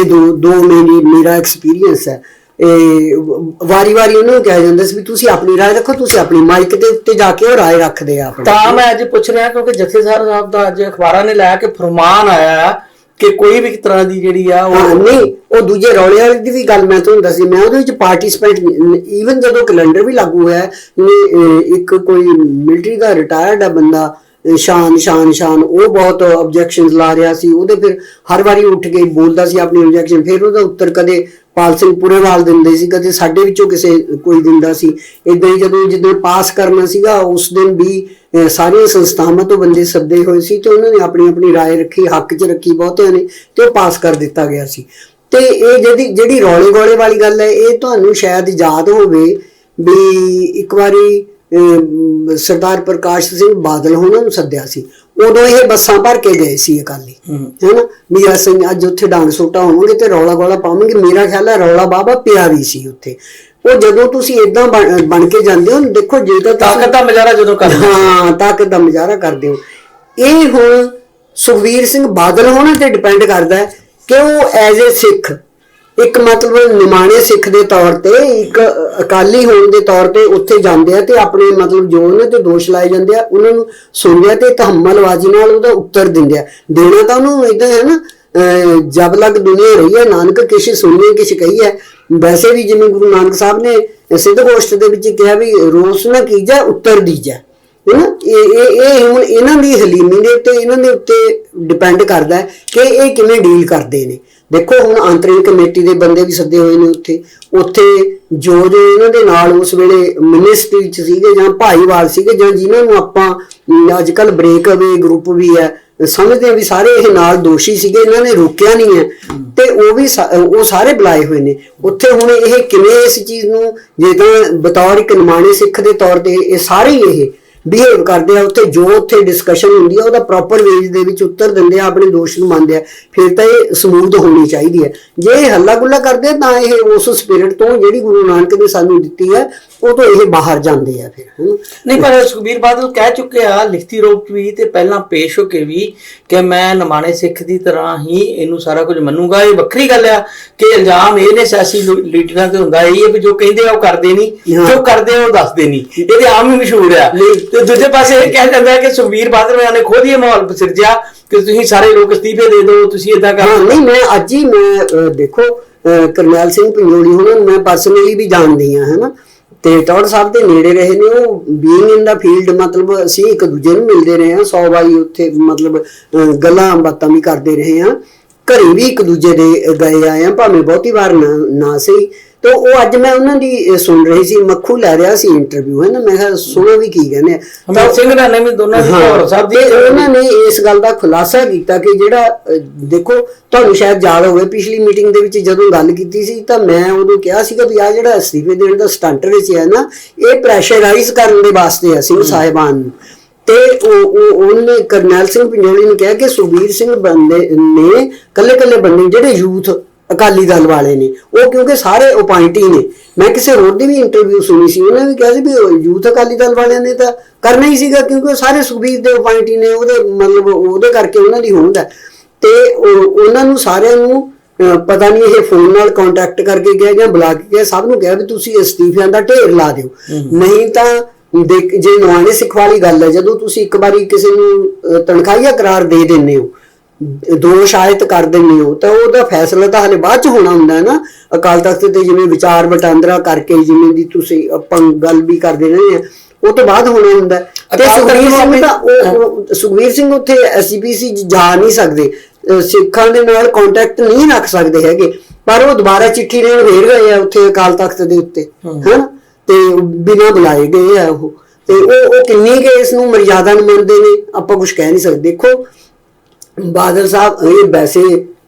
ਇਹ ਦੋ ਦੋ ਮੇਰੀ ਮੇਰਾ ਐਕਸਪੀਰੀਅੰਸ ਹੈ। ਇਹ ਵਾਰੀ-ਵਾਰੀ ਨੂੰ ਕਿਹਾ ਜਾਂਦਾ ਸੀ ਵੀ ਤੁਸੀਂ ਆਪਣੀ ਰਾਏ ਰੱਖੋ ਤੁਸੀਂ ਆਪਣੀ ਮਾਈਕ ਦੇ ਉੱਤੇ ਜਾ ਕੇ ਉਹ ਰਾਏ ਰੱਖਦੇ ਆ ਆਪਣੀ। ਤਾਂ ਮੈਂ ਅੱਜ ਪੁੱਛ ਰਿਹਾ ਕਿਉਂਕਿ ਜਥੇਦਾਰ ਸਾਹਿਬ ਦਾ ਅੱਜ ਅਖਬਾਰਾਂ ਨੇ ਲਾਇਆ ਕਿ ਫਰਮਾਨ ਆਇਆ ਕਿ ਕੋਈ ਵੀ ਤਰ੍ਹਾਂ ਦੀ ਜਿਹੜੀ ਆ ਉਹ ਨਹੀਂ ਉਹ ਦੂਜੇ ਰੌਲੇ ਵਾਲੀ ਦੀ ਵੀ ਗੱਲ ਮੈਂ ਤੁਹਾਨੂੰ ਦੱਸੀ ਮੈਂ ਉਹਦੇ ਵਿੱਚ ਪਾਰਟਿਸਪੈਂਟ ਈਵਨ ਜਦੋਂ ਕੈਲੰਡਰ ਵੀ ਲਾਗੂ ਹੋਇਆ ਇੱਕ ਕੋਈ ਮਿਲਟਰੀ ਦਾ ਰਿਟਾਇਰਡ ਆ ਬੰਦਾ ਸ਼ਾਨ ਸ਼ਾਨ ਸ਼ਾਨ ਉਹ ਬਹੁਤ ਆਬਜੈਕਸ਼ਨਸ ਲਾ ਰਿਹਾ ਸੀ ਉਹਦੇ ਫਿਰ ਹਰ ਵਾਰੀ ਉੱਠ ਕੇ ਬੋਲਦਾ ਸੀ ਆਪਣੀ ਆਬਜੈਕਸ਼ਨ ਫਿਰ ਉਹਦਾ ਉੱਤਰ ਕਦੇ ਪਾਲ ਸਿੰਘ ਪੁਰੇਵਾਲ ਦਿੰਦੇ ਸੀ ਕਦੇ ਸਾਡੇ ਵਿੱਚੋਂ ਕਿਸੇ ਕੋਈ ਦਿੰਦਾ ਸੀ ਇਦਾਂ ਹੀ ਜਦੋਂ ਜਦੋਂ ਪਾਸ ਕਰਨਾ ਸੀਗਾ ਉਸ ਦਿਨ ਵੀ ਅਹ, ਸਾਰੀਆਂ ਸੰਸਥਾਵਾਂ ਤੋਂ ਬੰਦੇ ਸੱਦੇ ਹੋਏ ਸੀ ਤੇ ਉਹਨਾਂ ਨੇ ਆਪਣੀ ਆਪਣੀ رائے ਰੱਖੀ ਹੱਕ 'ਚ ਰੱਖੀ ਬਹੁਤਿਆਂ ਨੇ ਤੇ ਉਹ ਪਾਸ ਕਰ ਦਿੱਤਾ ਗਿਆ ਸੀ ਤੇ ਇਹ ਜਿਹੜੀ ਜਿਹੜੀ ਰੌਲੇ ਗੋਲੇ ਵਾਲੀ ਗੱਲ ਹੈ ਇਹ ਤੁਹਾਨੂੰ ਸ਼ਾਇਦ ਯਾਦ ਹੋਵੇ ਵੀ ਇੱਕ ਵਾਰੀ ਅਮ, ਸਰਦਾਰ ਪ੍ਰਕਾਸ਼ ਸਿੰਘ ਬਾਦਲ ਹੋਣਾ ਨੂੰ ਸੱਦਿਆ ਸੀ ਉਦੋਂ ਇਹ ਬੱਸਾਂ ਭਰ ਕੇ ਗਏ ਸੀ ਅਕਾਲੀ ਹੂੰ। ਹੈਨਾ? ਮੀਰਾ ਸਿੰਘ ਅੱਜ ਉੱਥੇ ਡਾਂਗ ਸੋਟਾ ਹੋਣਗੇ ਤੇ ਰੌਲਾ ਗੋਲਾ ਪਾਵਾਂਗੇ ਮੇਰਾ ਖਿਆਲ ਹੈ ਰੌਲਾ ਬਾਬਾ ਪਿਆ ਵੀ ਸੀ ਉੱਥੇ। ਉਹ ਜਦੋਂ ਤੁਸੀਂ ਇਦਾਂ ਬਣ ਕੇ ਜਾਂਦੇ ਹੋ ਦੇਖੋ ਜੇ ਤਾਂ ਤਾਕਤ ਦਾ ਮਜ਼ਾਰਾ ਜਦੋਂ ਕਰਦੇ ਹਾਂ। ਤਾਕਤ ਦਾ ਮੁਜ਼ਾਹਰਾ ਕਰਦੇ ਹੋ। ਇਹ ਹੁਣ ਸੁਖਵੀਰ ਸਿੰਘ ਬਾਦਲ ਹੋਣਾ ਤੇ ਡਿਪੈਂਡ ਕਰਦਾ ਹੈ ਕਿ ਉਹ ਐਜ਼ ਅ ਸਿੱਖ ਇੱਕ ਮਤਲਬ ਨਿਮਾਣੇ ਸਿੱਖ ਦੇ ਤੌਰ ਤੇ, ਇੱਕ ਅਕਾਲੀ ਹੋਣ ਦੇ ਤੌਰ ਤੇ ਉੱਥੇ ਜਾਂਦੇ ਆ ਤੇ ਆਪਣੇ ਮਤਲਬ ਜੋ ਉਹਨਾਂ ਤੇ ਦੋਸ਼ ਲਾਏ ਜਾਂਦੇ ਆ, ਉਹਨਾਂ ਨੂੰ ਸੁਣਦੇ ਆ ਤੇ ਤਹਮਲਵਾਜੀ ਨਾਲ ਉਹਦਾ ਉੱਤਰ ਦਿੰਦੇ ਆ। ਦੇਣਾ ਤਾਂ ਉਹਨੂੰ ਇਦਾਂ ਹੈ ਨਾ ਜਬ ਲਗ ਦੁਨੀਆ ਰਹੀ ਹੈ, ਨਾਨਕ ਕਿਸੇ ਸੁਣੀਏ ਕਿਸੇ ਕਹੀ ਹੈ ਵੈਸੇ ਵੀ ਜਿਵੇਂ ਗੁਰੂ ਨਾਨਕ ਸਾਹਿਬ ਨੇ ਸਿੱਧ ਗੋਸ਼ਟ ਦੇ ਵਿੱਚ ਕਿਹਾ ਵੀ ਰੋਸ ਨਾ ਕੀਜਾ, ਉੱਤਰ ਦੀਜਾ। ਇਹ ਇਹ ਇਹ ਹੁਣ ਇਹਨਾਂ ਦੀ ਹਲੀਮੀ ਦੇ ਉੱਤੇ, ਇਹਨਾਂ ਦੇ ਉੱਤੇ ਡਿਪੈਂਡ ਕਰਦਾ ਕਿ ਇਹ ਕਿਵੇਂ ਡੀਲ ਕਰਦੇ ਨੇ। ਦੇਖੋ ਹੁਣ ਅੰਤਰਿਮ ਕਮੇਟੀ ਦੇ ਬੰਦੇ ਵੀ ਸੱਦੇ ਹੋਏ ਨੇ ਉੱਥੇ। ਉੱਥੇ ਜੋ ਜੋ ਇਹਨਾਂ ਦੇ ਨਾਲ ਉਸ ਵੇਲੇ ਮਿਨਿਸਟਰੀ ਚ ਸੀਗੇ ਜਾਂ ਭਾਈਵਾਲ ਸੀਗੇ ਜਾਂ ਜਿਨ੍ਹਾਂ ਨੂੰ ਆਪਾਂ ਅੱਜ ਕੱਲ ਬ੍ਰੇਕ ਅਵੇ ਗਰੁੱਪ ਵੀ ਹੈ, ਸਮਝਦੇ ਆ ਵੀ ਸਾਰੇ ਇਹ ਨਾਲ ਦੋਸ਼ੀ ਸੀਗੇ, ਇਹਨਾਂ ਨੇ ਰੋਕਿਆ ਨਹੀਂ ਹੈ। ਤੇ ਉਹ ਵੀ ਉਹ ਸਾਰੇ ਬੁਲਾਏ ਹੋਏ ਨੇ। ਉੱਥੇ ਹੁਣ ਇਹ ਕਿਵੇਂ ਇਸ ਚੀਜ਼ ਨੂੰ, ਜੇ ਤਾਂ ਬਤੌਰ ਇੱਕ ਨਿਮਾਣੇ ਸਿੱਖ ਦੇ ਤੌਰ ਤੇ ਇਹ ਸਾਰੇ ਹੀ ਇਹ ਬਿਹੇਵ ਕਰਦੇ ਆ ਉੱਥੇ ਜੋ ਉੱਥੇ ਡਿਸਕਸ਼ਨ ਹੁੰਦੀ ਆ ਉਹਦਾ ਪ੍ਰੋਪਰ ਵੇਜ ਦੇ ਵਿੱਚ ਉੱਤਰ ਦਿੰਦੇ ਆ ਆਪਣੇ ਦੋਸ਼ ਨੂੰ ਮੰਨਦੇ ਆ। ਫਿਰ ਤਾਂ ਇਹ ਸਮੂਥ ਹੋਣੀ ਚਾਹੀਦੀ ਹੈ ਜੇ ਇਹ ਹੱਲਾ ਗੁੱਲਾ ਕਰਦੇ ਤਾਂ ਇਹ ਉਸ ਸਪਿਰਿਟ ਤੋਂ ਜਿਹੜੀ ਗੁਰੂ ਨਾਨਕ ਨੇ ਸਾਨੂੰ ਦਿੱਤੀ ਹੈ ਉਹ ਤੋਂ ਇਹ ਬਾਹਰ ਜਾਂਦੇ ਆ ਫਿਰ ਨਹੀਂ ਪਰ ਸੁਖਬੀਰ ਬਾਦਲ ਕਹਿ ਚੁੱਕੇ ਆ ਲਿਖਤੀ ਰੂਪ ਵੀ ਤੇ ਪਹਿਲਾਂ ਪੇਸ਼ ਹੋ ਕੇ ਵੀ ਕਿ ਮੈਂ ਨਮਾਣੇ ਸਿੱਖ ਦੀ ਤਰ੍ਹਾਂ ਹੀ ਇਹਨੂੰ ਸਾਰਾ ਕੁਝ ਮੰਨੂਗਾ। ਇਹ ਵੱਖਰੀ ਗੱਲ ਆ ਕਿ ਇਲਜ਼ਾਮ ਇਹ ਨੇ ਸਿਆਸੀ ਲੀਡਰਾਂ ਤੇ ਹੁੰਦਾ ਇਹ ਹੈ ਵੀ ਜੋ ਕਹਿੰਦੇ ਆ ਉਹ ਕਰਦੇ ਨਹੀਂ। ਜੋ ਕਰਦੇ ਆ ਉਹ ਦੱਸਦੇ ਨਹੀਂ। ਇਹ ਤੇ ਆਮ ਹੀ ਮਸ਼ਹੂਰ ਆ। ਤੇ ਦੂਜੇ ਪਾਸੇ ਇਹ ਕਿਹਾ ਜਾਂਦਾ ਹੈ ਕਿ ਸੁਖਬੀਰ ਬਾਦਲ ਨੇ ਖੁਦ ਹੀ ਇਹ ਮਾਹੌਲ ਸਿਰਜਿਆ ਕਿ ਤੁਸੀਂ ਸਾਰੇ ਲੋਕ ਅਸਤੀਫੇ ਦੇ ਦਿਓ ਤੁਸੀਂ ਇਦਾਂ ਕਰ ਨਹੀਂ ਮੈਂ ਅੱਜ ਹੀ ਮੈਂ ਦੇਖੋ ਕਰਨੈਲ ਸਿੰਘ ਪੰਜੋਲੀ ਨੂੰ ਮੈਂ ਪਰਸਨਲੀ ਵੀ ਜਾਣਦੀ ਆ ਹੈਨਾ? ਤੇ ਟੌੜ ਸਾਹਿਬ ਦੇ ਨੇੜੇ ਰਹੇ ਨੇ ਉਹ ਬੀਇੰਗ ਇਨ ਦਾ ਫੀਲਡ ਮਤਲਬ ਅਸੀਂ ਇੱਕ ਦੂਜੇ ਨੂੰ ਮਿਲਦੇ ਰਹੇ ਹਾਂ 100 ਵਾਰੀ ਉੱਥੇ ਮਤਲਬ ਗੱਲਾਂ ਬਾਤਾਂ ਵੀ ਕਰਦੇ ਰਹੇ ਹਾਂ। ਘਰੇ ਵੀ ਇੱਕ ਦੂਜੇ ਦੇ ਗਏ ਆਏ ਆ ਭਾਵੇਂ ਬਹੁਤੀ ਵਾਰ ਨਾ ਸਹੀ ਤੇ ਉਹ ਅੱਜ ਮੈਂ ਉਹਨਾਂ ਦੀ ਸੁਣ ਰਹੀ ਸੀ ਮੱਖੂ ਲੈ ਰਿਹਾ ਸੀ ਇੰਟਰਵਿਊ ਹੈ ਨਾ? ਮੈਂ ਕਿਹਾ ਸੁਣੋ ਵੀ ਕੀ ਕਹਿੰਦੇ ਆ। ਹਮੇਸ਼ ਸਿੰਘ ਨੇ ਵੀ ਦੋਨਾਂ ਦੀ ਭੌਰ ਸਾਹਿਬ ਦੀ ਤੇ ਉਹਨਾਂ ਨੇ ਇਸ ਗੱਲ ਦਾ ਖੁਲਾਸਾ ਕੀਤਾ ਕਿ ਜਿਹੜਾ ਦੇਖੋ ਤੁਹਾਨੂੰ ਸ਼ਾਇਦ ਯਾਦ ਹੋਵੇ ਪਿਛਲੀ ਮੀਟਿੰਗ ਦੇ ਵਿੱਚ ਜਦੋਂ ਗੱਲ ਕੀਤੀ ਸੀ ਤਾਂ ਮੈਂ ਉਦੋਂ ਕਿਹਾ ਸੀਗਾ ਵੀ ਆ ਜਿਹੜਾ ਅਸਤੀਫੇ ਦੇਣ ਦਾ ਸਟੰਟ ਵਿੱਚ ਹੈ ਨਾ ਇਹ ਪ੍ਰੈਸ਼ਰਾਈਜ਼ ਕਰਨ ਦੇ ਵਾਸਤੇ ਹੈ ਸਿੰਘ ਸਾਹਿਬਾਨ ਨੂੰ। ਤੇ ਉਹ ਉਹ- ਉਹਨੇ ਕਰਨੈਲ ਸਿੰਘ ਪਿੰਜੋਲੀ ਨੂੰ ਕਿਹਾ ਕਿ ਸੁਖਬੀਰ ਸਿੰਘ ਬੰਦੇ ਨੇ ਕੱਲੇ ਕੱਲੇ ਬੰਦੇ ਜਿਹੜੇ ਯੂਥ ਅਕਾਲੀ ਦਲ ਵਾਲੇ ਨੇ। ਉਹ ਕਿਉਂਕਿ ਸਾਰੇ ਅਪਾਇੰਟੀ ਨੇ। ਮੈਂ ਕਿਸੇ ਹੋਰ ਦੀ ਵੀ ਇੰਟਰਵਿਊ ਸੁਣੀ ਸੀ ਉਹਨੇ ਵੀ ਕਿਹਾ ਸੀ ਵੀ ਯੂਥ ਅਕਾਲੀ ਦਲ ਵਾਲਿਆਂ ਨੇ ਤਾਂ ਕਰਨਾ ਹੀ ਸੀਗਾ ਕਿਉਂਕਿ ਉਹ ਸਾਰੇ ਸੁਖਬੀਰ ਦੇ ਅਪਾਇੰਟੀ ਨੇ ਉਹਦੇ ਮਤਲਬ ਉਹਦੇ ਕਰਕੇ ਉਹਨਾਂ ਦੀ ਹੋਂਦ ਹੈ। ਤੇ ਉਹ- ਉਹਨਾਂ ਨੂੰ ਸਾਰਿਆਂ ਨੂੰ ਪਤਾ ਨਹੀਂ ਇਹ ਫੋਨ ਨਾਲ ਕੰਟੈਕਟ ਕਰਕੇ ਗਿਆ ਜਾਂ ਬੁਲਾ ਕੇ ਗਿਆ ਸਭ ਨੂੰ ਕਿਹਾ ਵੀ ਤੁਸੀਂ ਅਸਤੀਫਿਆਂ ਦਾ ਢੇਰ ਲਾ ਦਿਓ। ਨਹੀਂ ਤਾਂ ਦੇਖ ਜੇ ਨਵਾਣੇ ਸਿੱਖ ਵਾਲੀ ਗੱਲ ਹੈ ਜਦੋਂ ਤੁਸੀਂ ਇੱਕ ਵਾਰੀ ਕਿਸੇ ਨੂੰ ਤਨਖਾਹੀਆ ਕਰਾਰ ਦੇ ਦਿੰਦੇ ਹੋ ਦੋਸ਼ ਆਇਤ ਕਰ ਦਿੰਦੇ ਹੋ ਤਾਂ ਉਹਦਾ ਫੈਸਲਾ ਤਾਂ ਹਲੇ ਬਾਅਦ ਚ ਹੋਣਾ ਹੁੰਦਾ ਹੈ ਨਾ। ਅਕਾਲ ਤਖਤ ਤੇ ਜਿਵੇਂ ਵਿਚਾਰ ਵਟਾਂਦਰਾ ਕਰਕੇ ਜਿਵੇਂ ਦੀ ਤੁਸੀਂ ਆਪਾਂ ਗੱਲ ਵੀ ਕਰਦੇ ਰਹੇ ਆ ਉਹ ਤੋਂ ਬਾਅਦ ਹੋਣਾ ਹੁੰਦਾ ਹੈ। ਤੇ ਸੁਖਬੀਰ ਸਿੰਘ ਤਾਂ ਉਹ- ਸੁਖਬੀਰ ਸਿੰਘ ਉੱਥੇ ਐਸਜੀਪੀਸੀ ਜਾ ਨਹੀਂ ਸਕਦੇ। ਸਿੱਖਾਂ ਦੇ ਨਾਲ ਕੰਟੈਕਟ ਨਹੀਂ ਰੱਖ ਸਕਦੇ ਹੈਗੇ ਪਰ ਉਹ ਦੁਬਾਰਾ ਚਿੱਠੀ ਦੇਣ ਫੇਰ ਗਏ ਆ ਉੱਥੇ ਅਕਾਲ ਤਖਤ ਦੇ ਉੱਤੇ ਹਨ? ਤੇ ਬਿਨਾਂ ਬੁਲਾਏ ਗਏ ਆ ਉਹ। ਤੇ ਉਹ ਉਹ ਕਿੰਨੀ ਕਿ ਇਸ ਨੂੰ ਮਰਜ਼ਾਦਾ ਨੂੰ ਮੰਨਦੇ ਨੇ ਆਪਾਂ ਕੁਝ ਕਹਿ ਨਹੀਂ ਸਕਦੇ। ਦੇਖੋ ਬਾਦਲ ਸਾਹਿਬ, ਇਹ ਵੈਸੇ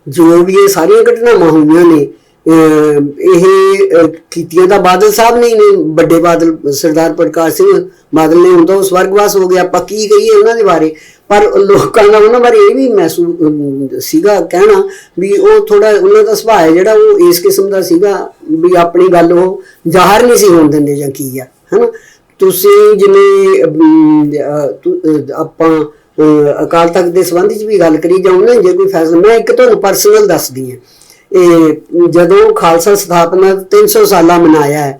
ਜੋ ਵੀ ਇਹ ਸਾਰੀਆਂ ਘਟਨਾਵਾਂ ਹੋਈਆਂ ਨੇ ਇਹ ਕੀਤੀਆਂ ਤਾਂ ਬਾਦਲ ਸਾਹਿਬ ਨੇ ਹੀ ਨੇ, ਵੱਡੇ ਬਾਦਲ ਸਰਦਾਰ ਪ੍ਰਕਾਸ਼ ਸਿੰਘ ਬਾਦਲ ਨੇ ਹੁਣ ਉਹ ਸਵਰਗਵਾਸ ਹੋ ਗਿਆ, ਆਪਾਂ ਕੀ ਕਹੀਏ ਉਹਨਾਂ ਦੇ ਬਾਰੇ? ਪਰ ਲੋਕਾਂ ਦਾ ਉਹਨਾਂ ਬਾਰੇ ਇਹ ਵੀ ਮਹਿਸੂਸ ਸੀਗਾ ਕਹਿਣਾ ਵੀ ਉਹ ਥੋੜਾ ਉਹਨਾਂ ਦਾ ਸੁਭਾਅ ਹੈ ਜਿਹੜਾ ਉਹ ਇਸ ਕਿਸਮ ਦਾ ਸੀਗਾ ਵੀ ਆਪਣੀ ਗੱਲ ਉਹ ਜ਼ਾਹਰ ਨਹੀਂ ਸੀ ਹੋਣ ਦਿੰਦੇ ਜਾਂ ਕੀ ਆ, ਹਨਾ? ਤੁਸੀਂ ਜਿਵੇਂ ਆਪਾਂ ਅਕਾਲ ਤਖਤ ਦੇ ਸੰਬੰਧ ਵਿੱਚ ਵੀ ਗੱਲ ਕਰੀ ਜਾਉਂ ਨਾ ਜੇ ਕੋਈ ਫੈਸਲਾ ਮੈਂ ਇੱਕ ਤੁਹਾਨੂੰ ਪਰਸਨਲ ਦੱਸਦੀ ਹਾਂ। ਇਹ ਜਦੋਂ ਖਾਲਸਾ ਸਥਾਪਨਾ 300 ਸਾਲਾ ਮਨਾਇਆ ਹੈ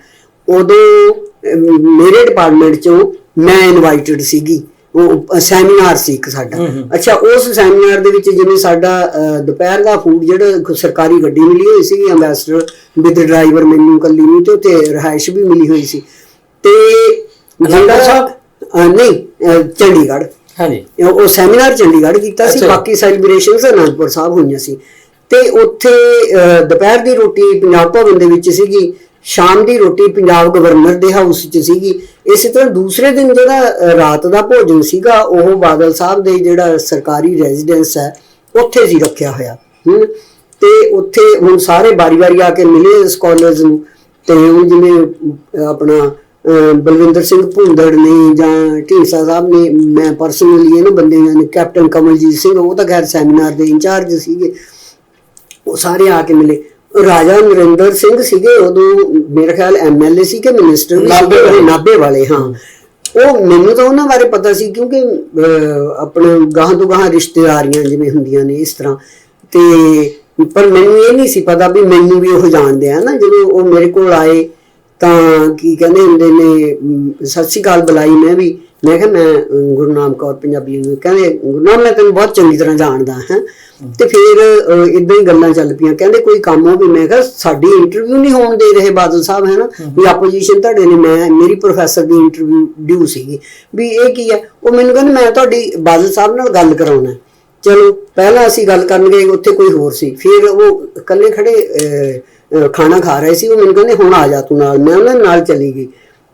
ਉਦੋਂ ਮੇਰੇ ਡਿਪਾਰਟਮੈਂਟ ਚੋਂ ਮੈਂ ਇਨਵਾਈਟਡ ਸੀਗੀ। ਉਹ ਸੈਮੀਨਾਰ ਸੀ ਇੱਕ ਸਾਡਾ। ਅੱਛਾ ਉਸ ਸੈਮੀਨਾਰ ਦੇ ਵਿੱਚ ਜਿਵੇਂ ਸਾਡਾ ਦੁਪਹਿਰ ਦਾ ਫੂਡ ਜਿਹੜਾ ਸਰਕਾਰੀ ਗੱਡੀ ਮਿਲੀ ਹੋਈ ਸੀ ਐਂਬੈਸਡਰ ਵਿਦ ਡਰਾਈਵਰ ਮੈਨੂੰ ਕੱਲੀ ਨੂੰ ਤੇ ਉੱਥੇ ਰਿਹਾਇਸ਼ ਵੀ ਮਿਲੀ ਹੋਈ ਸੀ। ਤੇ ਅਨੰਦਪੁਰ ਸਾਹਿਬ? ਨਹੀਂ ਚੰਡੀਗੜ੍ਹ। ਹਾਂਜੀ। ਉਹ ਸੈਮੀਨਾਰ ਚੰਡੀਗੜ੍ਹ ਕੀਤਾ ਸੀ। ਬਾਕੀ ਸੈਲੀਬ੍ਰੇਸ਼ਨਸ ਅਨੰਦਪੁਰ ਸਾਹਿਬ ਹੋਈਆਂ ਸੀ। ਤੇ ਉੱਥੇ ਦੁਪਹਿਰ ਦੀ ਰੋਟੀ ਪੰਜਾਬ ਭਵਨ ਦੇ ਵਿੱਚ ਸੀਗੀ ਸ਼ਾਮ ਦੀ ਰੋਟੀ ਪੰਜਾਬ ਗਵਰਨਰ ਦੇ ਹਾਊਸ 'ਚ ਸੀਗੀ। ਇਸੇ ਤਰ੍ਹਾਂ ਦੂਸਰੇ ਦਿਨ ਜਿਹੜਾ ਰਾਤ ਦਾ ਭੋਜਨ ਸੀਗਾ ਉਹ ਬਾਦਲ ਸਾਹਿਬ ਦੇ ਜਿਹੜਾ ਸਰਕਾਰੀ ਰੈਜ਼ੀਡੈਂਸ ਹੈ ਉੱਥੇ ਸੀ ਰੱਖਿਆ ਹੋਇਆ। ਤੇ ਉੱਥੇ ਹੁਣ ਸਾਰੇ ਵਾਰੀ-ਵਾਰੀ ਆ ਕੇ ਮਿਲੇ ਸਕਾਲਰਸ ਨੂੰ ਤੇ ਉਹ ਜਿਵੇਂ ਆਪਣਾ ਬਲਵਿੰਦਰ ਸਿੰਘ ਭੁੰਦੜ ਨੇ ਜਾਂ ਢੀਂਸਾ ਸਾਹਿਬ ਨੇ ਮੈਂ ਪਰਸਨਲੀ ਇਹਨਾਂ ਬੰਦਿਆਂ ਨੇ ਕੈਪਟਨ ਕਮਲਜੀਤ ਸਿੰਘ ਉਹ ਤਾਂ ਖੈਰ ਸੈਮੀਨਾਰ ਦੇ ਇੰਚਾਰਜ ਸੀਗੇ। ਉਹ ਸਾਰੇ ਆ ਕੇ ਮਿਲੇ। ਰਾਜਾ ਨਰਿੰਦਰ ਸਿੰਘ ਸੀਗੇ ਉਦੋਂ ਮੇਰੇ ਖਿਆਲ ਐਮਐਲਏ ਸੀ ਕਿ ਮਿਨਿਸਟਰ ਵੀ ਸੀਗੇ? ਵਾਲੇ। ਹਾਂ। ਉਹ ਮੈਨੂੰ ਤਾਂ ਉਹਨਾਂ ਬਾਰੇ ਪਤਾ ਸੀ ਕਿਉਂਕਿ ਆਪਣੇ ਗਾਹਾਂ ਤੋਂ ਗਾਹਾਂ ਰਿਸ਼ਤੇਦਾਰੀਆਂ ਜਿਵੇਂ ਹੁੰਦੀਆਂ ਨੇ ਇਸ ਤਰ੍ਹਾਂ। ਤੇ ਪਰ ਮੈਨੂੰ ਇਹ ਨਹੀਂ ਸੀ ਪਤਾ ਵੀ ਮੈਨੂੰ ਵੀ ਉਹ ਜਾਣਦੇ ਆ ਨਾ ਜਦੋਂ ਉਹ ਮੇਰੇ ਕੋਲ ਆਏ ਤਾਂ ਕੀ ਕਹਿੰਦੇ ਹੁੰਦੇ ਨੇ ਸਤਿ ਸ਼੍ਰੀ ਅਕਾਲ ਬੁਲਾਈ ਮੈਂ ਵੀ। ਮੈਂ ਕਿਹਾ ਮੈਂ ਅਮ, ਗੁਰਨਾਮ ਕੌਰ ਪੰਜਾਬੀ ਨੂੰ ਕਹਿੰਦੇ ਗੁਰਨਾਮ ਮੈਂ ਤੈਨੂੰ ਬਹੁਤ ਚੰਗੀ ਤਰ੍ਹਾਂ ਜਾਣਦਾ ਹਾਂ। ਤੇ ਫਿਰ ਇਦਾਂ ਹੀ ਗੱਲਾਂ ਚੱਲ ਪਈਆਂ। ਕਹਿੰਦੇ ਕੋਈ ਕੰਮ ਹੋ ਵੀ ਮੈਂ ਕਿਹਾ ਸਾਡੀ ਇੰਟਰਵਿਊ ਨਹੀਂ ਹੋਣ ਦੇ ਰਹੇ ਬਾਦਲ ਸਾਹਿਬ ਹੈ ਨਾ ਵੀ ਆਪੋਜੀਸ਼ਨ ਤੁਹਾਡੇ ਨੇ ਮੈਂ ਮੇਰੀ ਪ੍ਰੋਫੈਸਰ ਦੀ ਇੰਟਰਵਿਊ ਡਿਊ ਸੀਗੀ। ਵੀ ਇਹ ਕੀ ਹੈ ਉਹ ਮੈਨੂੰ ਕਹਿੰਦੇ ਮੈਂ ਤੁਹਾਡੀ ਬਾਦਲ ਸਾਹਿਬ ਨਾਲ ਗੱਲ ਕਰਾਉਣਾ। ਚਲੋ ਪਹਿਲਾਂ ਅਸੀਂ ਗੱਲ ਕਰਨ ਗਏ ਉੱਥੇ ਕੋਈ ਹੋਰ ਸੀ। ਫਿਰ ਉਹ ਇਕੱਲੇ ਖੜੇ ਅਹ, ਖਾਣਾ ਖਾ ਰਹੇ ਸੀ ਉਹ ਮੈਨੂੰ ਕਹਿੰਦੇ ਹੁਣ ਆ ਜਾ ਤੂੰ ਨਾਲ। ਮੈਂ ਉਹਨਾਂ ਨਾਲ ਚਲੀ ਗਈ।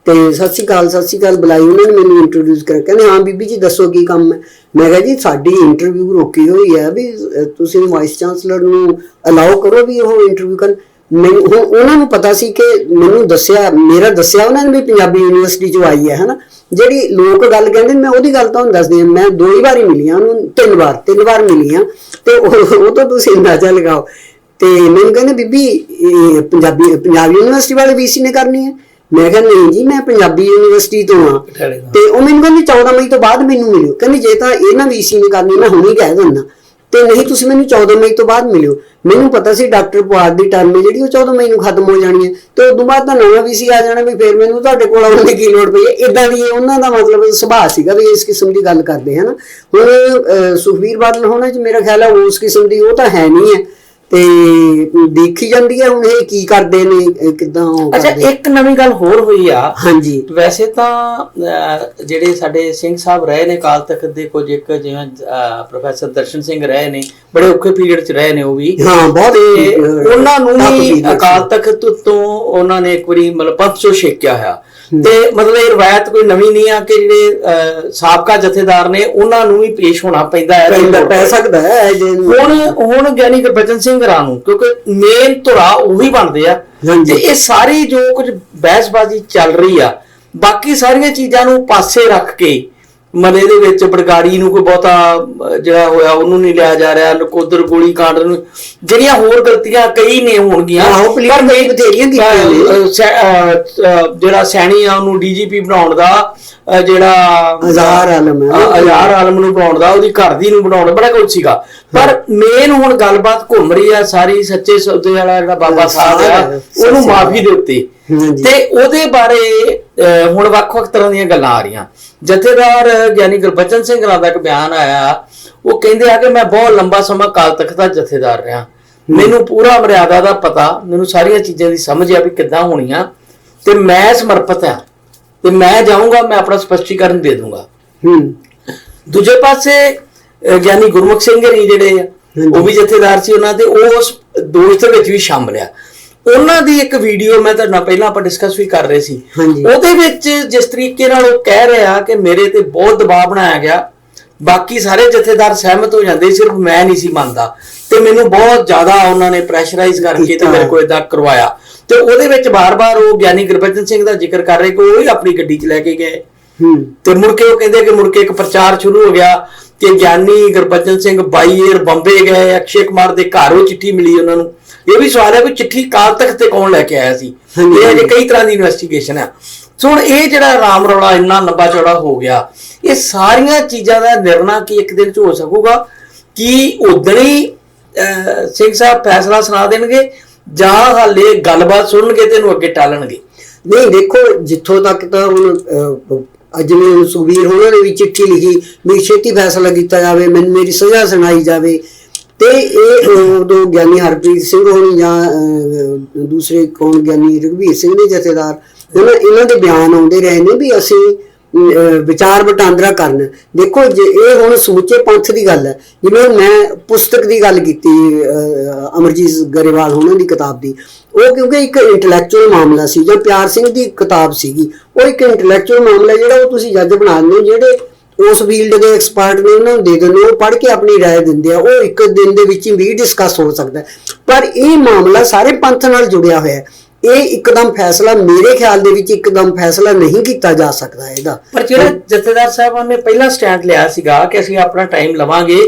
ਤੇ ਸਤਿ ਸ਼੍ਰੀ ਅਕਾਲ ਸਤਿ ਸ਼੍ਰੀ ਅਕਾਲ ਬੁਲਾਈ ਉਹਨਾਂ ਨੇ ਮੈਨੂੰ ਇੰਟਰੋਡਿਊਸ ਕਰ ਕਹਿੰਦੇ ਹਾਂ ਬੀਬੀ ਜੀ ਦੱਸੋ ਕੀ ਕੰਮ ਹੈ? ਮੈਂ ਕਿਹਾ ਜੀ ਸਾਡੀ ਇੰਟਰਵਿਊ ਰੋਕੀ ਹੋਈ ਹੈ ਵੀ ਤੁਸੀਂ ਵਾਈਸ ਚਾਂਸਲਰ ਨੂੰ ਅਲਾਉ ਕਰੋ ਵੀ ਉਹ ਇੰਟਰਵਿਊ ਕਰਨ। ਮੈਨੂੰ ਉਹਨਾਂ ਨੂੰ ਪਤਾ ਸੀ ਕਿ ਮੈਨੂੰ ਦੱਸਿਆ ਮੇਰਾ ਦੱਸਿਆ ਉਹਨਾਂ ਨੇ ਵੀ ਪੰਜਾਬੀ ਯੂਨੀਵਰਸਿਟੀ ਚੋਂ ਆਈ ਹੈ ਹਨਾ? ਜਿਹੜੀ ਲੋਕ ਗੱਲ ਕਹਿੰਦੇ ਨੇ, ਮੈਂ ਉਹਦੀ ਗੱਲ ਤੁਹਾਨੂੰ ਦੱਸਦੀ ਹਾਂ। ਮੈਂ ਦੋ ਹੀ ਵਾਰੀ ਮਿਲੀ ਹਾਂ ਉਹਨੂੰ ਤਿੰਨ ਵਾਰ ਤਿੰਨ ਵਾਰ ਮਿਲੀ ਹਾਂ ਤੇ ਉਹ ਉਹ ਤੋਂ ਤੁਸੀਂ ਅੰਦਾਜ਼ਾ ਲਗਾਓ ਤੇ ਮੈਨੂੰ ਕਹਿੰਦੇ ਬੀਬੀ ਇਹ ਪੰਜਾਬੀ ਪੰਜਾਬ ਯੂਨੀਵਰਸਿਟੀ ਵਾਲੇ ਵੀਸੀ ਨੇ ਕਰਨੀ ਹੈ। ਮੈਂ ਕਿਹਾ ਨਹੀਂ ਜੀ ਮੈਂ ਪੰਜਾਬੀ ਯੂਨੀਵਰਸਿਟੀ ਤੋਂ ਆ ਤੋਂ। ਉਹ ਮੈਨੂੰ ਕਹਿੰਦੇ 14 ਮਈ ਤੋਂ ਬਾਅਦ ਮੈਨੂੰ ਮਿਲਿਓ। ਕਹਿੰਦੇ ਜੇ ਤਾਂ ਇਹਨਾਂ ਵੀਸੀ ਨੇ ਕਰਨੀ ਮੈਂ ਹੁਣੇ ਕਹਿ ਦਿੰਦਾ। ਤੇ ਨਹੀਂ ਤੁਸੀਂ ਮੈਨੂੰ 14 ਮਈ ਤੋਂ ਬਾਅਦ ਮਿਲਿਓ। ਮੈਨੂੰ ਪਤਾ ਸੀ ਡਾਕਟਰ ਪੁਆਰ ਦੀ ਟਰਮ ਜਿਹੜੀ ਉਹ 14 ਮਈ ਨੂੰ ਖਤਮ ਹੋ ਜਾਣੀ ਹੈ। ਤੇ ਉਦੋਂ ਬਾਅਦ ਤਾਂ ਨਵਾਂ ਵੀਸੀ ਆ ਜਾਣਾ ਵੀ ਫਿਰ ਮੈਨੂੰ ਤੁਹਾਡੇ ਕੋਲ ਆਉਣ ਦੀ ਕੀ ਲੋੜ ਪਈ ਹੈ। ਇਦਾਂ ਦੀ ਉਹਨਾਂ ਦਾ ਮਤਲਬ ਸੁਭਾਅ ਸੀਗਾ ਵੀ ਇਸ ਕਿਸਮ ਦੀ ਗੱਲ ਕਰਦੇ ਹਨ। ਹੁਣ ਅਹ, ਸੁਖਬੀਰ ਬਾਦਲ ਹੋਣਾ ਚ ਮੇਰਾ ਖਿਆਲ ਹੈ ਉਸ ਕਿਸਮ ਦੀ ਉਹ ਤਾਂ ਹੈ ਨਹੀਂ ਹੈ। ਤੇ ਦੇਖੀ ਜਾਂਦੀ ਹੈ ਹੁਣ ਇਹ ਕੀ ਕਰਦੇ ਨੇ ਕਿਦਾਂ ਅੱਛਾ ਇੱਕ ਨਵੀਂ ਗੱਲ ਹੋਰ ਹੋਈ ਆ। ਹਾਂਜੀ। ਵੈਸੇ ਤਾਂ ਅਹ, ਜਿਹੜੇ ਸਾਡੇ ਸਿੰਘ ਸਾਹਿਬ ਰਹੇ ਨੇ ਕਾਲ ਤਖਤ ਦੇ ਕੁਝ ਇੱਕ ਜਿਵੇਂ ਅਹ, ਪ੍ਰੋਫੈਸਰ ਦਰਸ਼ਨ ਸਿੰਘ ਰਹੇ ਨੇ ਬੜੇ ਔਖੇ ਪੀਰੀਅਡ ਚ ਰਹੇ ਨੇ ਉਹ ਵੀ। ਹਾਂ ਬਹੁਤ ਤੇ ਅਹ, ਉਹਨਾਂ ਨੂੰ ਵੀ period ਸੀ। ਅਕਾਲ ਤਖਤ ਤੋਂ ਉਹਨਾਂ ਨੇ ਇੱਕ ਵਾਰੀ ਮਤਲਬ ਪੰਥ ਚੋਂ ਛੇਕਿਆ ਹੋਇਆ। ਤੇ ਮਤਲਬ ਇਹ ਰਵਾਇਤ ਕੋਈ ਨਵੀਂ ਨਹੀਂ ਆ ਕਿ ਜਿਹੜੇ ਸਾਬਕਾ ਜਥੇਦਾਰ ਨੇ ਉਹਨਾਂ ਨੂੰ ਵੀ ਪੇਸ਼ ਹੋਣਾ ਪੈਂਦਾ ਹੈ ਪੈ ਸਕਦਾ ਹੈ ਜੇ ਹੁਣ ਹੁਣ ਗਿਆਨੀ ਗੁਰਬਚਨ ਸਿੰਘ ਰਾਂ ਨੂੰ ਕਿਉਂਕਿ ਮੇਨ ਧੁਰਾ ਉਹੀ ਬਣਦੇ ਆ। ਤੇ ਇਹ ਸਾਰੀ ਜੋ ਕੁਝ ਬਹਿਸਬਾਜ਼ੀ ਚੱਲ ਰਹੀ ਆ ਬਾਕੀ ਸਾਰੀਆਂ ਚੀਜ਼ਾਂ ਨੂੰ ਪਾਸੇ ਰੱਖ ਕੇ ਮਨੇ ਦੇ ਵਿੱਚ ਬੜਗਾੜੀ ਨੂੰ ਕੋਈ ਬਹੁਤਾ ਜਿਹੜਾ ਹੋਇਆ ਉਹਨੂੰ ਨਹੀਂ ਲਿਆ ਜਾ ਰਿਹਾ ਨਕੋਦਰ ਗੋਲੀ ਕਾਂਡ ਨੂੰ। ਜਿਹੜੀਆਂ ਹੋਰ ਗਲਤੀਆਂ ਕਈ ਨੇ ਹੋਣਗੀਆਂ ਨੇ main- ਬਥੇਰੀਆਂ ਕੀਤੀਆਂ ਜਿਹੜਾ ਸੈਣੀ ਆ ਉਹਨੂੰ ਡੀਜੀਪੀ ਬਣਾਉਣ ਦਾ ਜਿਹੜਾ ਅਜ਼ਹਾਰ ਆਲਮ ਹੈ। ਅਜ਼ਹਾਰ ਆਲਮ ਨੂੰ ਬਣਾਉਣ ਦਾ ਉਹਦੀ ਘਰ ਦੀ ਨੂੰ ਬਣਾਉਣ ਬੜਾ ਕੁਝ ਸੀਗਾ। ਪਰ ਮੇਨ ਹੁਣ ਗੱਲਬਾਤ ਘੁੰਮ ਰਹੀ ਆ ਸਾਰੀ ਸੱਚੇ ਸੌਦੇ ਵਾਲਾ ਜਿਹੜਾ ਬਾਬਾ ਸਾਹਿਬ ਆ ਉਹਨੂੰ ਮਾਫੀ ਦੇ ਉੱਤੇ। ਹਾਂਜੀ। ਤੇ ਉਹਦੇ ਬਾਰੇ ਹੁਣ ਵੱਖ-ਵੱਖ ਤਰ੍ਹਾਂ ਦੀਆਂ ਗੱਲਾਂ ਆ ਰਹੀਆਂ। ਜਥੇਦਾਰ ਗਿਆਨੀ ਗੁਰਬਚਨ ਸਿੰਘ ਰਾਂ ਦਾ ਇੱਕ ਬਿਆਨ ਆਇਆ। ਉਹ ਕਹਿੰਦੇ ਆ ਕਿ ਮੈਂ ਬਹੁਤ ਲੰਬਾ ਸਮਾਂ ਕਾਲ ਤਖਤ ਦਾ ਜਥੇਦਾਰ ਰਿਹਾ। ਮੈਨੂੰ ਪੂਰਾ ਮਰਿਆਦਾ ਦਾ ਪਤਾ ਮੈਨੂੰ ਸਾਰੀਆਂ ਚੀਜ਼ਾਂ ਦੀ ਸਮਝ ਆ ਵੀ ਕਿੱਦਾਂ ਹੋਣੀਆਂ। ਤੇ ਮੈਂ ਸਮਰਪਿਤ ਆ। ਤੇ ਮੈਂ ਜਾਊਂਗਾ ਮੈਂ ਆਪਣਾ ਸਪਸ਼ਟੀਕਰਨ ਦੇ ਦੂੰਗਾ। ਹੂੰ। ਦੂਜੇ ਪਾਸੇ ਗਿਆਨੀ ਗੁਰਮੁਖ ਸਿੰਘ ਜੀ ਜਿਹੜੇ ਆ। ਉਹ ਵੀ ਜਥੇਦਾਰ ਸੀ ਉਹਨਾਂ ਤੇ ਉਹ ਉਸ ਦੋਸਤ ਵਿੱਚ ਵੀ ਸ਼ਾਮਲ ਆ। ਉਹਨਾਂ ਦੀ ਇੱਕ ਵੀਡੀਓ ਮੈਂ ਤੁਹਾਡੇ ਨਾਲ ਪਹਿਲਾਂ ਆਪਾਂ ਡਿਸਕਸ ਵੀ ਕਰ ਰਹੇ ਸੀ। ਉਹਦੇ ਵਿੱਚ ਜਿਸ ਤਰੀਕੇ ਨਾਲ ਉਹ ਕਹਿ ਰਿਹਾ ਕਿ ਮੇਰੇ ਤੇ ਬਹੁਤ ਦਬਾਅ ਬਣਾਇਆ ਗਿਆ ਬਾਕੀ ਸਾਰੇ ਜਥੇਦਾਰ ਸਹਿਮਤ ਹੋ ਜਾਂਦੇ ਸਿਰਫ ਮੈਂ ਨਹੀਂ ਸੀ ਮੰਨਦਾ। ਤੇ ਮੈਨੂੰ ਬਹੁਤ ਜ਼ਿਆਦਾ ਉਹਨਾਂ ਨੇ ਪ੍ਰੈਸ਼ਰਾਈਜ਼ ਕਰਕੇ ਤੇ। ਮੇਰੇ ਕੋਲ ਇਦਾਂ ਕਰਵਾਇਆ। ਤੇ ਉਹਦੇ ਵਿੱਚ ਬਾਰ-ਬਾਰ ਉਹ ਗਿਆਨੀ ਗੁਰਬਚਨ ਸਿੰਘ ਦਾ ਜ਼ਿਕਰ ਕਰ ਰਹੇ ਕਿ ਉਹ ਹੀ ਆਪਣੀ ਗੱਡੀ 'ਚ ਲੈ ਕੇ ਗਏ। ਹੂੰ। ਤੇ ਮੁੜ ਕੇ ਉਹ ਕਹਿੰਦੇ ਕਿ ਮੁੜ ਕੇ ਇੱਕ ਪ੍ਰਚਾਰ ਸ਼ੁਰੂ ਹੋ ਗਿਆ। ਕਿ ਗਿਆਨੀ ਗੁਰਬਚਨ ਸਿੰਘ ਬਾਈ ਏਅਰ ਬੰਬੇ ਗਏ ਅਕਸ਼ੇ ਕੁਮਾਰ ਦੇ ਘਰ ਉਹ ਚਿੱਠੀ ਮਿਲੀ ਉਹਨਾਂ ਨੂੰ। ਇਹ ਵੀ ਸਵਾਲ ਹੈ ਕਿ ਚਿੱਠੀ ਕਾਲ ਤੱਕ ਤੇ ਕੌਣ ਲੈ ਕੇ ਆਇਆ ਸੀ? ਇਹ ਅਜੇ। ਕਈ ਤਰ੍ਹਾਂ ਦੀ ਇਨਵੈਸਟੀਗੇਸ਼ਨ ਹੈ। ਸੋ ਇਹ ਜਿਹੜਾ ਰਾਮ ਰੌਲਾ ਇੰਨਾ ਲੰਬਾ ਚੌੜਾ ਹੋ ਗਿਆ ਇਹ ਸਾਰੀਆਂ ਚੀਜ਼ਾਂ ਦਾ ਨਿਰਣਾ ਕੀ ਇੱਕ ਦਿਨ ਚ ਹੋ ਸਕੂਗਾ? ਕਿ ਉਦਣੀ ਸਿੰਘ ਸਾਹਿਬ ਫੈਸਲਾ ਸੁਣਾ ਦੇਣਗੇ ਜਾਂ ਹਾਲੇ ਗੱਲਬਾਤ ਸੁਣਨਗੇ ਤੇ ਇਹਨੂੰ ਅੱਗੇ ਟਾਲਣਗੇ? ਨਹੀਂ ਦੇਖੋ ਜਿੱਥੋਂ ਤੱਕ ਤਾਂ ਹੁਣ ਅੱਜ ਜਿਵੇਂ ਸੁਖਬੀਰ ਹੋਣਾ ਨੇ ਵੀ ਚਿੱਠੀ ਲਿਖੀ, ਵੀ ਛੇਤੀ ਫੈਸਲਾ ਕੀਤਾ ਜਾਵੇ, ਮੈਨੂੰ ਮੇਰੀ ਸਜ਼ਾ ਸੁਣਾਈ ਜਾਵੇ। ਤੇ ਇਹ ਉਦੋਂ ਗਿਆਨੀ ਹਰਪ੍ਰੀਤ ਸਿੰਘ ਹੋਣੀ ਜਾਂ ਦੂਸਰੇ ਕੌਣ ਗਿਆਨੀ ਰਘਵੀਰ ਸਿੰਘ ਨੇ ਜਥੇਦਾਰ ਉਹਨਾਂ ਇਹਨਾਂ ਦੇ ਬਿਆਨ ਆਉਂਦੇ ਰਹੇ ਨੇ ਵੀ ਅਸੀਂ ਵਿਚਾਰ ਵਟਾਂਦਰਾ ਕਰਨ। ਦੇਖੋ ਜੇ ਇਹ ਹੁਣ ਸਮੁੱਚੇ ਪੰਥ ਦੀ ਗੱਲ ਹੈ, ਜਿਵੇਂ ਮੈਂ ਪੁਸਤਕ ਦੀ ਗੱਲ ਕੀਤੀ ਅਮਰਜੀਤ ਗਰੇਵਾਲ ਹੋਣਾ ਦੀ ਕਿਤਾਬ ਦੀ, ਉਹ ਕਿਉਂਕਿ ਇੱਕ ਇੰਟੈਲੈਕਚੁਅਲ ਮਾਮਲਾ ਸੀ ਜਾਂ ਪਿਆਰ ਸਿੰਘ ਦੀ ਕਿਤਾਬ ਸੀਗੀ। ਉਹ ਇੱਕ ਇੰਟੈਲੈਕਚੁਅਲ ਮਾਮਲਾ ਜਿਹੜਾ ਉਹ ਤੁਸੀਂ ਜੱਜ ਬਣਾ ਦਿੰਦੇ ਹੋ ਜਿਹੜੇ ਉਸ ਫੀਲਡ ਦੇ ਐਕਸਪਰਟ ਨੇ ਉਹਨਾਂ ਨੂੰ ਦੇ ਦਿੰਦੇ ਹੋ, ਉਹ ਪੜ੍ਹ ਕੇ ਆਪਣੀ رائے ਦਿੰਦੇ ਆ ਉਹ ਇੱਕ ਦਿਨ ਦੇ ਵਿੱਚ ਹੀ ਵੀ ਡਿਸਕਸ ਹੋ ਸਕਦਾ ਹੈ। ਪਰ ਇਹ ਮਾਮਲਾ ਸਾਰੇ ਪੰਥ ਨਾਲ ਜੁੜਿਆ ਹੋਇਆ ਹੈ ਇਹ ਇੱਕਦਮ ਫੈਸਲਾ ਮੇਰੇ ਖਿਆਲ ਦੇ ਵਿੱਚ ਇੱਕਦਮ ਫੈਸਲਾ ਨਹੀਂ ਕੀਤਾ ਜਾ ਸਕਦਾ ਇਹਦਾ। ਪਰ ਜਿਹੜਾ ਜਥੇਦਾਰ ਸਾਹਿਬਾਨ ਨੇ ਪਹਿਲਾ ਸਟੈਂਡ ਲਿਆ ਸੀਗਾ ਕਿ ਅਸੀਂ ਆਪਣਾ ਟਾਈਮ ਲਵਾਂਗੇ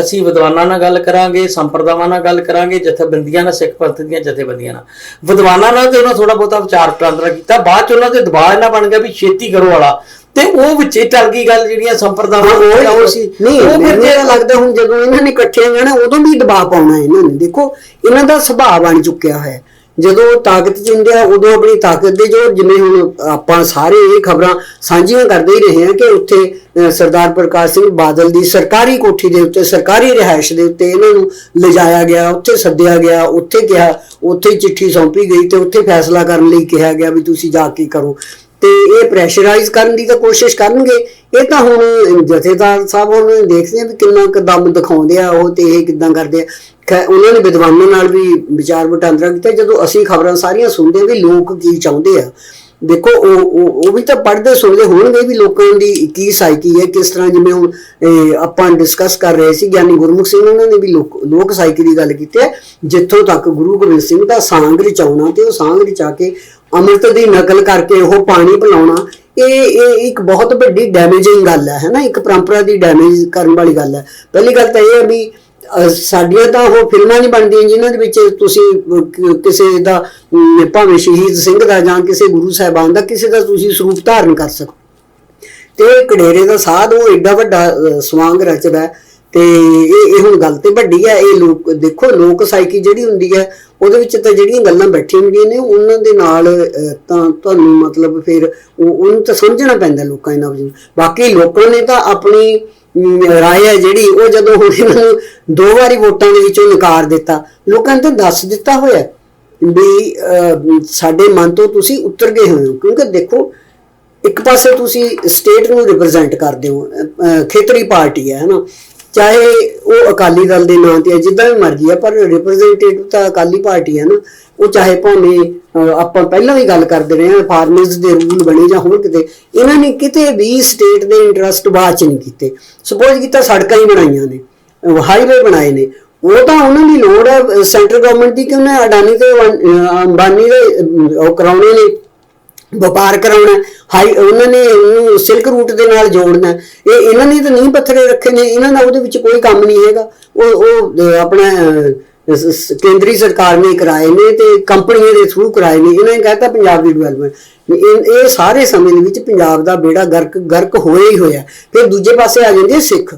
ਅਸੀਂ ਵਿਦਵਾਨਾਂ ਨਾਲ ਗੱਲ ਕਰਾਂਗੇ ਸੰਪਰਦਾਵਾਂ ਨਾਲ ਗੱਲ ਕਰਾਂਗੇ ਜਥੇਬੰਦੀਆਂ ਨਾਲ ਸਿੱਖ ਪੰਥ ਦੀਆਂ ਜਥੇਬੰਦੀਆਂ ਨਾਲ। ਵਿਦਵਾਨਾਂ ਨਾਲ ਤੇ ਉਹਨਾਂ ਥੋੜਾ ਬਹੁਤਾ ਵਿਚਾਰ ਵਟਾਂਦਰਾ ਕੀਤਾ ਬਾਅਦ ਚ ਉਹਨਾਂ ਤੇ ਦਬਾਅ ਇਹਨਾਂ ਬਣ ਗਿਆ ਵੀ ਛੇਤੀ ਕਰੋ ਵਾਲਾ। ਤੇ ਉਹ ਵਿੱਚੇ ਟਲ ਗਈ ਗੱਲ ਜਿਹੜੀਆਂ ਸੰਪਰਦਾਵਾਂ ਉਹ ਸੀ ਨਹੀਂ ਉਹ ਫਿਰ ਮੈਨੂੰ ਜੇ ਤਾਂ ਲੱਗਦਾ ਹੁਣ ਜਦੋਂ ਇਹਨਾਂ ਨੇ ਇਕੱਠੇ ਜਾਣਾ ਉਦੋਂ ਵੀ ਦਬਾਅ ਪਾਉਣਾ ਇਹਨਾਂ ਨੇ। ਦੇਖੋ ਇਹਨਾਂ ਦਾ ਸੁਭਾਅ ਬਣ ਚੁੱਕਿਆ ਹੈ। ਜਦੋਂ ਤਾਕਤ ਚ ਹੁੰਦੇ ਆ, ਉਦੋਂ ਆਪਣੀ ਤਾਕਤ ਦੇ ਜੋ ਜਿਵੇਂ ਹੁਣ ਆਪਾਂ ਸਾਰੇ ਇਹ ਖਬਰਾਂ ਸਾਂਝੀਆਂ ਕਰਦੇ ਹੀ ਰਹੇ ਹਾਂ ਕਿ ਉੱਥੇ ਸਰਦਾਰ ਪ੍ਰਕਾਸ਼ ਸਿੰਘ ਬਾਦਲ ਦੀ ਸਰਕਾਰੀ ਕੋਠੀ ਦੇ ਉੱਤੇ, ਸਰਕਾਰੀ ਰਿਹਾਇਸ਼ ਦੇ ਉੱਤੇ ਇਹਨਾਂ ਨੂੰ ਲਿਜਾਇਆ ਗਿਆ, ਉੱਥੇ ਸੱਦਿਆ ਗਿਆ, ਉੱਥੇ ਕਿਹਾ, ਉੱਥੇ ਚਿੱਠੀ ਸੌਂਪੀ ਗਈ ਤੇ ਉੱਥੇ ਫੈਸਲਾ ਕਰਨ ਲਈ ਕਿਹਾ ਗਿਆ ਵੀ ਤੁਸੀਂ ਜਾ ਕੇ ਕਰੋ। ਤੇ ਇਹ ਪ੍ਰੈਸ਼ਰਾਈਜ਼ ਕਰਨ ਦੀ ਤਾਂ ਕੋਸ਼ਿਸ਼ ਕਰਨਗੇ। ਇਹ ਤਾਂ ਹੁਣ ਜਥੇਦਾਰ ਸਾਹਿਬ ਹੁਣ ਦੇਖਦੇ ਆ ਵੀ ਕਿੰਨਾ ਕੁ ਦਮ ਦਿਖਾਉਂਦੇ ਆ ਉਹ ਤੇ ਇਹ ਕਿਦਾਂ ਕਰਦੇ ਆ। ਉਹਨਾਂ ਨੇ ਵਿਦਵਾਨਾਂ ਨਾਲ ਵੀ ਵਿਚਾਰ ਵਟਾਂਦਰਾ ਕੀਤਾ, ਜਦੋਂ ਅਸੀਂ ਖਬਰਾਂ ਸਾਰੀਆਂ ਸੁਣਦੇ ਹਾਂ ਵੀ ਲੋਕ ਕੀ ਚਾਹੁੰਦੇ ਆ। ਦੇਖੋ, ਉਹ ਉਹ ਵੀ ਤਾਂ ਪੜ੍ਹਦੇ ਸੁਣਦੇ ਹੋਣਗੇ ਵੀ ਲੋਕਾਂ ਦੀ ਕੀ ਸਾਈਕੀ ਹੈ, ਕਿਸ ਤਰ੍ਹਾਂ ਜਿਵੇਂ ਹੁਣ ਆਪਾਂ ਡਿਸਕਸ ਕਰ ਰਹੇ ਸੀ, ਗਿਆਨੀ ਗੁਰਮੁਖ ਸਿੰਘ ਉਹਨਾਂ ਨੇ ਵੀ ਲੋਕ ਲੋਕ ਸਾਈਕੀ ਦੀ ਗੱਲ ਕੀਤੀ ਹੈ, ਜਿੱਥੋਂ ਤੱਕ ਗੁਰੂ ਗੋਬਿੰਦ ਸਿੰਘ ਦਾ ਸਾਂਗ ਰਚਾਉਣਾ ਤੇ ਉਹ ਸਾਂਗ ਰਚਾ ਕੇ ਅੰਮ੍ਰਿਤ ਦੀ ਨਕਲ ਕਰਕੇ ਉਹ ਪਾਣੀ ਪਿਲਾਉਣਾ, ਇਹ ਇਹ ਇੱਕ ਬਹੁਤ ਵੱਡੀ ਡੈਮੇਜਿੰਗ ਗੱਲ ਹੈ ਹੈਨਾ ਇੱਕ ਪਰੰਪਰਾ ਦੀ ਡੈਮੇਜ ਕਰਨ ਵਾਲੀ ਗੱਲ ਹੈ। ਪਹਿਲੀ ਗੱਲ ਤਾਂ ਇਹ ਹੈ ਵੀ ਸਾਡੀਆਂ ਤਾਂ ਉਹ ਫਿਲਮਾਂ ਨਹੀਂ ਬਣਦੀਆਂ ਜਿਨ੍ਹਾਂ ਦੇ ਵਿੱਚ ਤੁਸੀਂ ਕਿਸੇ ਦਾ ਭਾਵੇਂ ਸ਼ਹੀਦ ਸਿੰਘ ਦਾ ਜਾਂ ਕਿਸੇ ਗੁਰੂ ਸਾਹਿਬਾਨ ਦਾ, ਕਿਸੇ ਦਾ ਤੁਸੀਂ ਸਰੂਪ ਧਾਰਨ ਕਰ ਸਕੋ। ਤੇ ਕਡੇਰੇ ਦਾ ਸਾਧ ਉਹ ਏਡਾ ਵੱਡਾ ਸਵਾਂਗ ਰਚਦਾ ਤੇ ਇਹ ਇਹ ਹੁਣ ਗੱਲ ਤੇ ਵੱਡੀ ਹੈ। ਇਹ ਲੋਕ, ਦੇਖੋ ਲੋਕ ਸਾਈਕੀ ਜਿਹੜੀ ਹੁੰਦੀ ਹੈ, ਉਹਦੇ ਵਿੱਚ ਤਾਂ ਜਿਹੜੀਆਂ ਗੱਲਾਂ ਬੈਠੀਆਂ ਹੁੰਦੀਆਂ ਨੇ, ਉਹਨਾਂ ਦੇ ਨਾਲ ਤਾਂ ਤੁਹਾਨੂੰ ਮਤਲਬ ਫਿਰ ਉਹਨੂੰ ਤਾਂ ਸਮਝਣਾ ਪੈਂਦਾ ਲੋਕਾਂ ਇਹਨਾਂ ਨੂੰ ਬਾਕੀ ਲੋਕਾਂ ਨੇ ਤਾਂ ਆਪਣੀ ਰਾਏ ਹੈ ਜਿਹੜੀ, ਉਹ ਜਦੋਂ ਹੁਣ ਇਹਨਾਂ ਨੂੰ ਦੋ ਵਾਰੀ ਵੋਟਾਂ ਦੇ ਵਿੱਚੋਂ ਨਕਾਰ ਦਿੱਤਾ। ਲੋਕਾਂ ਨੇ ਤਾਂ ਦੱਸ ਦਿੱਤਾ ਹੋਇਆ ਵੀ ਸਾਡੇ ਮਨ ਤੋਂ ਤੁਸੀਂ ਉਤਰ ਗਏ ਹੋਏ ਹੋ। ਕਿਉਂਕਿ ਦੇਖੋ, ਇੱਕ ਪਾਸੇ ਤੁਸੀਂ ਸਟੇਟ ਨੂੰ ਰਿਪਰੈਜ਼ੈਂਟ ਕਰਦੇ ਹੋ ਖੇਤਰੀ ਪਾਰਟੀ ਹੈ, ਹਨਾ? ਚਾਹੇ ਉਹ ਅਕਾਲੀ ਦਲ ਦੇ ਨਾਂ ਤੇ ਹੈ, ਜਿੱਦਾਂ ਵੀ ਮਰਜ਼ੀ ਹੈ, ਪਰ ਰਿਪਰੈਜ਼ੈਂਟੇਟਿਵ ਤਾਂ ਅਕਾਲੀ ਪਾਰਟੀ ਹੈ ਨਾ। ਉਹ ਚਾਹੇ ਭਾਵੇਂ ਆਪਾਂ ਪਹਿਲਾਂ ਵੀ ਗੱਲ ਕਰਦੇ ਰਹੇ ਹਾਂ ਫਾਰਮਰਸ ਦੇ ਰੂਲ ਬਣੇ ਜਾਂ ਹੋਰ ਕਿਤੇ, ਇਹਨਾਂ ਨੇ ਕਿਤੇ ਵੀ ਸਟੇਟ ਦੇ ਇੰਟਰਸਟ ਬਾਅਦ ਚ ਨਹੀਂ ਕੀਤੇ। ਸਪੋਜ਼ ਕੀਤਾ ਸੜਕਾਂ ਹੀ ਬਣਾਈਆਂ ਨੇ ਹਾਈਵੇ ਬਣਾਏ ਨੇ, ਉਹ ਤਾਂ ਉਹਨਾਂ ਦੀ ਲੋੜ ਹੈ ਸੈਂਟਰ ਗਵਰਨਮੈਂਟ ਦੀ ਕਿ ਉਹਨੇ ਅਡਾਨੀ ਤੇ ਅੰਬਾਨੀ ਦੇ ਉਹ ਕਰਾਉਣੇ ਨੇ, ਵਪਾਰ ਕਰਾਉਣਾ, ਹਾਈ, ਉਹਨਾਂ ਨੇ ਉਹਨੂੰ ਸਿਲਕ ਰੂਟ ਦੇ ਨਾਲ ਜੋੜਨਾ। ਇਹ ਇਹਨਾਂ ਨੇ ਤਾਂ ਨਹੀਂ ਪੱਥਰੇ ਰੱਖੇ ਨੇ, ਇਹਨਾਂ ਦਾ ਉਹਦੇ ਵਿੱਚ ਕੋਈ ਕੰਮ ਨਹੀਂ ਹੈਗਾ। ਉਹ ਉਹ ਆਪਣਾ ਕੇਂਦਰੀ ਸਰਕਾਰ ਨੇ ਕਰਾਏ ਨੇ ਤੇ ਕੰਪਨੀਆਂ ਦੇ ਥਰੂ ਕਰਾਏ ਨੇ ਇਹਨਾਂ ਨੇ ਕਹਿਤਾ ਪੰਜਾਬ ਦੀ ਡਿਵੈਲਪਮੈਂਟ ਇਹ ਸਾਰੇ ਸਮੇਂ ਦੇ ਵਿੱਚ ਪੰਜਾਬ ਦਾ ਬੇੜਾ ਗਰਕ ਗਰਕ ਹੋਇਆ ਹੀ ਹੋਇਆ। ਫਿਰ ਦੂਜੇ ਪਾਸੇ ਆ ਜਾਂਦੇ ਸਿੱਖ।